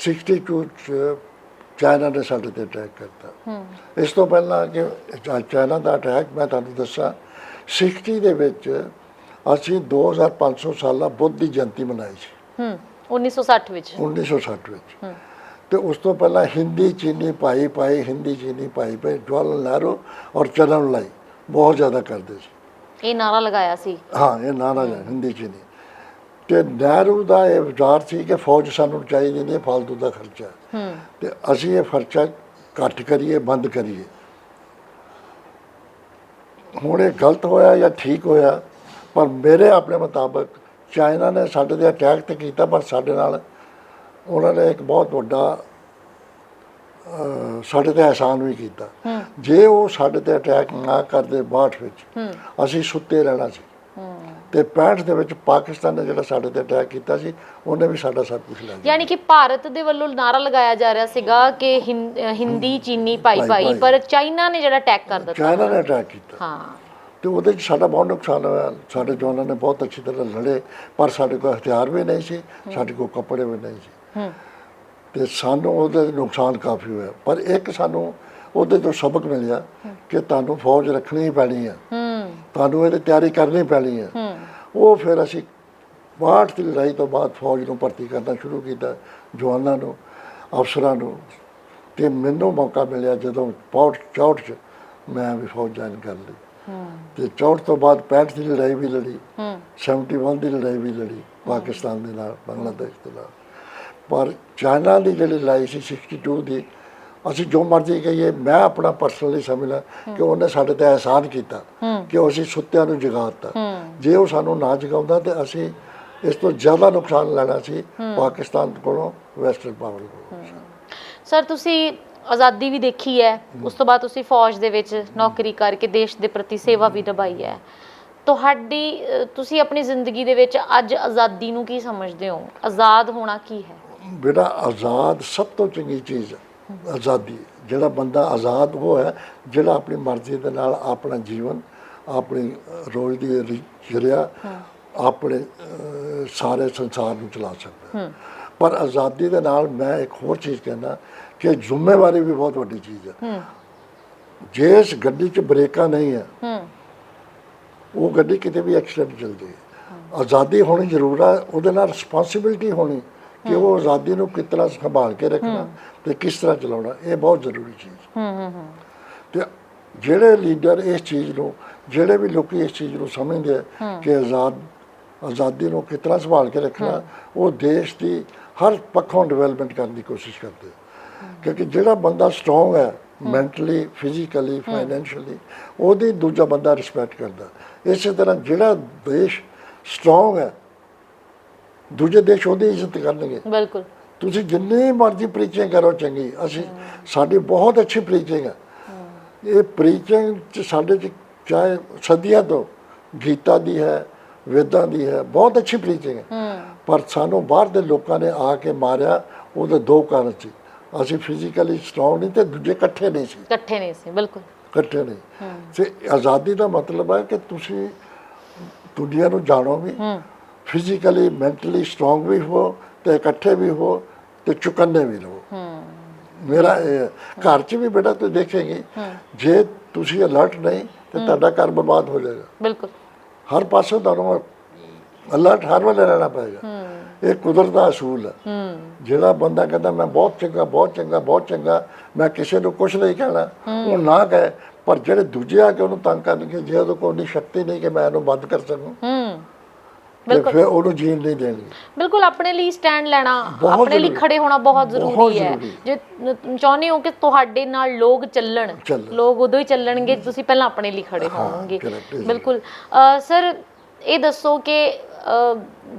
62 ਚ ਚਾਈਨਾ ਨੇ ਸਾਡੇ ਤੇ ਅਟੈਕ ਕਰਤਾ। ਇਸ ਤੋਂ ਪਹਿਲਾਂ ਕਿ ਚਾਈਨਾ ਦਾ ਅਟੈਕ ਮੈਂ ਤੁਹਾਨੂੰ ਦੱਸਾਂ 60 ਦੇ ਵਿੱਚ ਅਸੀਂ 2500 ਸਾਲਾ ਬੁੱਧ ਦੀ ਜਯੰਤੀ ਮਨਾਈ ਸੀ। ਹੂੰ 1960 ਵਿੱਚ। 1960 ਵਿੱਚ। ਤੇ ਉਸ ਤੋਂ ਪਹਿਲਾਂ ਹਿੰਦੀ ਚੀਨੀ ਭਾਈ ਭਾਈ ਹਿੰਦੀ ਚੀਨੀ ਭਾਈ ਭਾਈ ਜਵਾਹਰ ਨਹਿਰੂ ਔਰ ਚਰਨ ਲਾਈ ਬਹੁਤ ਜ਼ਿਆਦਾ ਕਰਦੇ ਸੀ। ਇਹ ਨਾਰਾ ਲਗਾਇਆ ਸੀ। ਹਾਂ ਇਹ ਨਾਰਾ ਹੈ। ਹਿੰਦੀ ਚ ਨਹੀਂ ਤੇ ਨਹਿਰੂ ਦਾ ਇਹ ਵਿਚਾਰ ਸੀ ਕਿ ਫੌਜ ਸਾਨੂੰ ਚਾਹੀਦੀ ਨਹੀਂ ਫालतू ਦਾ ਖਰਚਾ। ਹੂੰ। ਤੇ ਅਸੀਂ ਇਹ ਖਰਚਾ ਘੱਟ ਕਰੀਏ ਬੰਦ ਕਰੀਏ। ਹੁਣ ਇਹ ਗਲਤ ਹੋਇਆ ਜਾਂ ਠੀਕ ਹੋਇਆ ਪਰ ਮੇਰੇ ਆਪਣੇ ਮੁਤਾਬਕ ਚਾਈਨਾ ਨੇ ਸਾਡੇ ਤੇ ਅਟੈਕ ਤੇ ਕੀਤਾ ਪਰ ਸਾਡੇ ਨਾਲ ਉਹਨਾਂ ਨੇ ਇੱਕ ਬਹੁਤ ਵੱਡਾ ਸਾਡੇ ਤੇ ਅਹਿਸਾਨ ਵੀ ਕੀਤਾ। ਜੇ ਉਹ ਸਾਡੇ ਤੇ ਅਟੈਕ ਨਾ ਕਰਦੇ ਬਾਠ ਵਿੱਚ ਅਸੀਂ ਸੁੱਤੇ ਰਹਿਣਾ ਸੀ। ਤੇ 65 ਦੇ ਵਿੱਚ ਪਾਕਿਸਤਾਨ ਨੇ ਜਿਹੜਾ ਸਾਡੇ ਤੇ ਅਟੈਕ ਕੀਤਾ ਸੀ ਉਹਨੇ ਵੀ ਸਾਡਾ ਸਭ ਕੁਝ ਲੈ ਲਿਆ। ਯਾਨੀ ਕਿ ਭਾਰਤ ਦੇ ਵੱਲੋਂ ਨਾਰਾ ਲਗਾਇਆ ਜਾ ਰਿਹਾ ਸੀਗਾ ਕਿ ਹਿੰਦੀ ਚੀਨੀ ਭਾਈ ਭਾਈ। ਪਰ ਚਾਈਨਾ ਨੇ ਜਿਹੜਾ ਅਟੈਕ ਕਰ ਦਿੱਤਾ। ਚਾਈਨਾ ਨੇ ਅਟੈਕ ਕੀਤਾ। ਹਾਂ। ਤੇ ਉਹਦੇ 'ਚ ਸਾਡਾ ਬਹੁਤ ਨੁਕਸਾਨ ਹੋਇਆ। ਸਾਡੇ ਜਵਾਨਾਂ ਨੇ ਬਹੁਤ ਅੱਛੀ ਤਰ੍ਹਾਂ ਲੜੇ ਪਰ ਸਾਡੇ ਕੋਲ ਹਥਿਆਰ ਵੀ ਨਹੀਂ ਸੀ ਸਾਡੇ ਕੋਲ ਕੱਪੜੇ ਵੀ ਨਹੀਂ ਸੀ। ਹੂੰ। ਤੇ ਸਾਨੂੰ ਉਹਦੇ ਨੁਕਸਾਨ ਕਾਫੀ ਹੋਇਆ। ਪਰ ਇੱਕ ਸਾਨੂੰ ਉਹਦੇ ਤੋਂ ਸਬਕ ਮਿਲਿਆ ਕਿ ਤੁਹਾਨੂੰ ਫੌਜ ਰੱਖਣੀ ਪੈਣੀ ਹੈ ਤੁਹਾਨੂੰ ਇਹਦੀ ਤਿਆਰੀ ਕਰਨੀ ਪੈਣੀ ਹੈ ਉਹ ਫਿਰ ਅਸੀਂ ਬਾਹਠ ਦੀ ਲੜਾਈ ਤੋਂ ਬਾਅਦ ਫੌਜ ਨੂੰ ਭਰਤੀ ਕਰਨਾ ਸ਼ੁਰੂ ਕੀਤਾ, ਜਵਾਨਾਂ ਨੂੰ, ਅਫਸਰਾਂ ਨੂੰ। ਤੇ ਮੈਨੂੰ ਮੌਕਾ ਮਿਲਿਆ ਜਦੋਂ ਪੌਟ ਚੌਟ ਚ ਮੈਂ ਵੀ ਫੌਜ ਜੁਆਇਨ ਕਰ ਲਈ। ਤੇ ਚੌਟ ਤੋਂ ਬਾਅਦ 65 ਦੀ ਲੜਾਈ ਵੀ ਲੜੀ ਹੂੰ 71 ਦੀ ਲੜਾਈ ਵੀ ਲੜੀ, ਪਾਕਿਸਤਾਨ ਦੇ ਨਾਲ, ਬੰਗਲਾਦੇਸ਼ ਦੇ ਨਾਲ। ਪਰ ਚਾਈਨਾ ਦੀ ਜਿਹੜੀ ਲੜਾਈ ਸੀ 62 ਦੀ ਅਸੀਂ ਜੋ ਮਰਜ਼ੀ ਕਹੀਏ ਮੈਂ ਆਪਣਾ ਪਰਸਨਲੀ ਸਮਝਦਾ ਕਿ ਉਹਨੇ ਸਾਡੇ ਤੇ ਅਹਿਸਾਨ ਕੀਤਾ ਕਿ ਉਹ ਅਸੀਂ ਸੁੱਤਿਆਂ ਨੂੰ ਜਗਾਤਾ ਜੇ ਉਹ ਸਾਨੂੰ ਨਾ ਜਗਾਉਂਦਾ ਤੇ ਅਸੀਂ ਇਸ ਤੋਂ ਜ਼ਿਆਦਾ ਨੁਕਸਾਨ ਲੈਣਾ ਸੀ ਪਾਕਿਸਤਾਨ ਕੋਲੋਂ ਵੈਸਟਰਨ ਪਾਵਰ ਕੋਲੋਂ। ਸਰ ਤੁਸੀਂ ਆਜ਼ਾਦੀ ਵੀ ਦੇਖੀ ਹੈ ਉਸ ਤੋਂ ਬਾਅਦ ਤੁਸੀਂ ਫੌਜ ਦੇ ਵਿੱਚ ਨੌਕਰੀ ਕਰਕੇ ਦੇਸ਼ ਦੇ ਪ੍ਰਤੀ ਸੇਵਾ ਵੀ ਨਿਭਾਈ ਹੈ। ਤੁਹਾਡੀ ਤੁਸੀਂ ਆਪਣੀ ਜ਼ਿੰਦਗੀ ਦੇ ਵਿੱਚ ਅੱਜ ਆਜ਼ਾਦੀ ਨੂੰ ਕੀ ਸਮਝਦੇ ਹੋ? ਆਜ਼ਾਦ ਹੋਣਾ ਕੀ ਹੈ? ਬੇਟਾ ਆਜ਼ਾਦ ਸਭ ਤੋਂ ਚੰਗੀ ਚੀਜ਼ ਹੈ। ਆਜ਼ਾਦੀ ਜਿਹੜਾ ਬੰਦਾ ਆਜ਼ਾਦ ਉਹ ਹੈ ਜਿਹੜਾ ਆਪਣੀ ਮਰਜ਼ੀ ਦੇ ਨਾਲ ਆਪਣਾ ਜੀਵਨ ਆਪਣੀ ਰੋਜ਼ ਦੀ ਰਿਆ ਆਪਣੇ ਸਾਰੇ ਸੰਸਾਰ ਨੂੰ ਚਲਾ ਸਕਦਾ। ਪਰ ਆਜ਼ਾਦੀ ਦੇ ਨਾਲ ਮੈਂ ਇੱਕ ਹੋਰ ਚੀਜ਼ ਕਹਿਣਾ ਕਿ ਜ਼ਿੰਮੇਵਾਰੀ ਵੀ ਬਹੁਤ ਵੱਡੀ ਚੀਜ਼ ਹੈ। ਜੇ ਇਸ ਗੱਡੀ 'ਚ ਬ੍ਰੇਕਾਂ ਨਹੀਂ ਹੈ ਉਹ ਗੱਡੀ ਕਿਤੇ ਵੀ ਐਕਸੀਡੈਂਟ ਚਲਦੀ ਹੈ। ਆਜ਼ਾਦੀ ਹੋਣੀ ਜ਼ਰੂਰ ਹੈ ਉਹਦੇ ਨਾਲ ਰਿਸਪਾਂਸਿਬਿਲਟੀ ਹੋਣੀ ਕਿ ਉਹ ਆਜ਼ਾਦੀ ਨੂੰ ਕਿਸ ਤਰ੍ਹਾਂ ਸੰਭਾਲ ਕੇ ਰੱਖਣਾ ਤੇ ਕਿਸ ਤਰ੍ਹਾਂ ਚਲਾਉਣਾ ਇਹ ਬਹੁਤ ਜ਼ਰੂਰੀ ਚੀਜ਼। ਹੂੰ ਹੂੰ ਹੂੰ। ਤੇ ਜਿਹੜੇ ਲੀਡਰ ਇਸ ਚੀਜ਼ ਨੂੰ ਜਿਹੜੇ ਵੀ ਲੋਕੀ ਇਸ ਚੀਜ਼ ਨੂੰ ਸਮਝਦੇ ਕਿ ਆਜ਼ਾਦ ਆਜ਼ਾਦੀ ਨੂੰ ਕਿਸ ਤਰ੍ਹਾਂ ਸੰਭਾਲ ਕੇ ਰੱਖਣਾ ਉਹ ਦੇਸ਼ ਦੀ ਹਰ ਪੱਖੋਂ ਡਿਵੈਲਪਮੈਂਟ ਕਰਨ ਦੀ ਕੋਸ਼ਿਸ਼ ਕਰਦੇ ਕਿਉਂਕਿ ਜਿਹੜਾ ਬੰਦਾ ਸਟਰੋਂਗ ਹੈ ਮੈਂਟਲੀ ਫਿਜ਼ੀਕਲੀ ਫਾਈਨੈਂਸ਼ੀਅਲੀ ਉਹਦੀ ਦੂਜਾ ਬੰਦਾ ਰਿਸਪੈਕਟ ਕਰਦਾ। ਇਸੇ ਤਰ੍ਹਾਂ ਜਿਹੜਾ ਦੇਸ਼ ਸਟਰੋਂਗ ਹੈ ਦੂਜੇ ਦੇਸ਼ ਉਹਦੀ ਇੱਜ਼ਤ ਕਰਨਗੇ। ਬਿਲਕੁਲ। ਤੁਸੀਂ ਜਿੰਨੀ ਮਰਜ਼ੀ ਪ੍ਰੀਚਿੰਗ ਕਰੋ ਚੰਗੀ ਅਸੀਂ ਸਾਡੀ ਬਹੁਤ ਅੱਛੀ ਪ੍ਰੀਚਿੰਗ ਹੈ ਇਹ ਪ੍ਰੀਚਿੰਗ ਚ ਸਾਡੇ ਚ ਚਾਹੇ ਸਦੀਆਂ ਤੋਂ ਗੀਤਾ ਦੀ ਹੈ ਵੇਦਾਂ ਦੀ ਹੈ ਬਹੁਤ ਅੱਛੀ ਪ੍ਰੀਚਿੰਗ ਹੈ। ਪਰ ਸਾਨੂੰ ਬਾਹਰ ਦੇ ਲੋਕਾਂ ਨੇ ਆ ਕੇ ਮਾਰਿਆ ਉਹਦੇ ਦੋ ਕਾਰਨ ਸੀ। ਅਸੀਂ ਫਿਜ਼ੀਕਲੀ ਸਟਰੋਂਗ ਨਹੀਂ ਤੇ ਦੂਜੇ ਇਕੱਠੇ ਨਹੀਂ ਸੀ। ਇਕੱਠੇ ਨਹੀਂ ਸੀ ਬਿਲਕੁਲ। ਇਕੱਠੇ ਨਹੀਂ। ਤੇ ਆਜ਼ਾਦੀ ਦਾ ਮਤਲਬ ਹੈ ਕਿ ਤੁਸੀਂ ਦੁਨੀਆ ਨੂੰ ਜਾਣੋ ਵੀ ਫਿਜ਼ੀਕਲੀ ਮੈਂਟਲੀ ਸਟਰੋਂਗ ਵੀ ਹੋ ਤੇ ਇਕੱਠੇ ਵੀ ਹੋ ਤੇ ਚੁਕੰਨੇ ਵੀ ਰਹੋ। ਮੇਰਾ ਇਹ ਹੈ। ਘਰ 'ਚ ਵੀ ਬੇਟਾ ਤੁਸੀਂ ਦੇਖੇਂਗੇ ਜੇ ਤੁਸੀਂ ਅਲਰਟ ਨਹੀਂ ਤੇ ਤੁਹਾਡਾ ਘਰ ਬਰਬਾਦ ਹੋ ਜਾਏਗਾ। ਬਿਲਕੁਲ। ਹਰ ਪਾਸੇ ਤੁਹਾਨੂੰ ਅਲਰਟ ਹਰ ਵੇਲੇ ਰਹਿਣਾ ਪਏਗਾ। ਇਹ ਕੁਦਰਤ ਦਾ ਅਸੂਲ ਹੈ। ਹੂੰ। ਜਿਹੜਾ ਬੰਦਾ ਕਹਿੰਦਾ ਮੈਂ ਬਹੁਤ ਚੰਗਾ ਬਹੁਤ ਚੰਗਾ ਬਹੁਤ ਚੰਗਾ ਮੈਂ ਕਿਸੇ ਨੂੰ ਕੁਝ ਨਹੀਂ ਕਹਿਣਾ। ਉਹ ਨਾ ਕਹੇ ਪਰ ਜਿਹੜੇ ਦੂਜੇ ਆ ਕੇ ਉਹਨੂੰ ਤੰਗ ਕਰਨਗੇ ਜੇ ਉਹਦੇ ਕੋਲ ਨਹੀਂ ਸ਼ਕਤੀ ਨਹੀਂ ਕਿ ਮੈਂ ਇਹਨੂੰ ਬੰਦ ਕਰ ਸਕੂੰ। ਹੂੰ। ਤੇ ਬਿਲਕੁਲ ਫਿਰ ਉਹਨੂੰ ਜੀਣ ਨਹੀਂ ਦੇਣਗੇ ਬਿਲਕੁਲ ਆਪਣੇ ਲਈ ਸਟੈਂਡ ਲੈਣਾ ਬਹੁਤ ਆਪਣੇ ਲਈ ਜ਼ਰੂਰੀ। ਖੜੇ ਹੋਣਾ ਬਹੁਤ ਬਹੁਤ ਜ਼ਰੂਰੀ ਹੈ ਜ਼ਰੂਰੀ। ਜੇ ਨ- ਚਾਹੁੰਦੇ ਹੋ ਕਿ ਤੁਹਾਡੇ ਨਾਲ ਲੋਕ ਚੱਲਣ ਚੱਲਣ। ਲੋਕ ਉਦੋਂ ਹੀ ਚੱਲਣਗੇ ਤੁਸੀਂ ਪਹਿਲਾਂ ਆਪਣੇ ਲਈ ਖੜੇ ਹੋਵੋਗੇ correct ਹੈ ਜੀ। ਬਿਲਕੁਲ ਸਰ ਇਹ ਦੱਸੋ ਕਿ ਅ,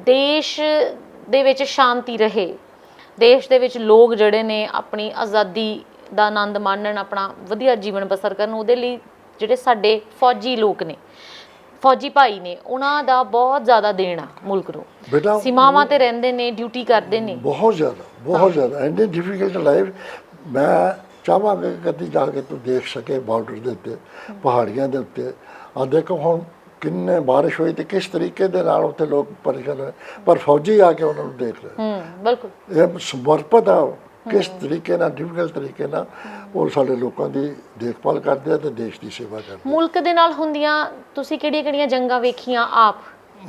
ਦੇਸ਼ ਦੇ ਵਿੱਚ ਸ਼ਾਂਤੀ ਰਹੇ ਦੇਸ਼ ਦੇ ਵਿੱਚ ਲੋਕ ਜਿਹੜੇ ਨੇ ਆਪਣੀ ਆਜ਼ਾਦੀ ਦਾ ਆਨੰਦ ਮਾਣਨ ਆਪਣਾ ਵਧੀਆ ਜੀਵਨ ਬਸਰ ਕਰਨ ਉਹਦੇ ਲਈ ਜਿਹੜੇ ਸਾਡੇ ਫੌਜੀ ਲੋਕ ਨੇ ਫੌਜੀ ਭਾਈ ਨੇ ਉਹਨਾਂ ਦਾ ਬਹੁਤ ਜ਼ਿਆਦਾ ਦੇਣਾ ਮੁਲਕ ਨੂੰ। ਬੇਟਾ ਸੀਮਾਵਾਂ ਤੇ ਰਹਿੰਦੇ ਨੇ ਡਿਊਟੀ ਕਰਦੇ ਨੇ। ਬਹੁਤ ਜ਼ਿਆਦਾ ਬਹੁਤ ਜ਼ਿਆਦਾ। ਐਂਡੀ ਡਿਫਿਕਲਟ ਲਾਈਫ ਮੈਂ ਚਾਹਾਂਗਾ ਕਿ ਕਦੀ ਜਾ ਕੇ ਤੂੰ ਦੇਖ ਸਕੇ ਬਾਰਡਰ ਦੇ ਉੱਤੇ ਪਹਾੜੀਆਂ ਦੇ ਉੱਤੇ। ਆ ਦੇਖੋ ਹੁਣ ਕਿੰਨੇ ਬਾਰਿਸ਼ ਹੋਈ ਤੇ ਕਿਸ ਤਰੀਕੇ ਦੇ ਨਾਲ ਉੱਥੇ ਲੋਕ ਪਰੇਸ਼ਾਨ ਹੋਏ। ਪਰ ਫੌਜੀ ਆ ਕੇ ਉਹਨਾਂ ਨੂੰ ਦੇਖ ਰਹੇ ਹੂੰ ਬਿਲਕੁਲ। ਇਹ ਸਮਰਪਿਤ ਆ ਕਿਸ ਤਰੀਕੇ ਨਾਲ ਡਿਫਿਕਲਟ ਤਰੀਕੇ ਨਾਲ ਉਹ ਸਾਡੇ ਲੋਕਾਂ ਦੀ ਦੇਖਭਾਲ ਕਰਦੇ ਆ ਤੇ ਦੇਸ਼ ਦੀ ਸੇਵਾ ਕਰਦੇ ਆ। ਮੁਲਕ ਦੇ ਨਾਲ ਹੁੰਦੀਆਂ ਤੁਸੀਂ ਕਿਹੜੀਆਂ-ਕਿਹੜੀਆਂ ਜੰਗਾਂ ਵੇਖੀਆਂ ਆਪ?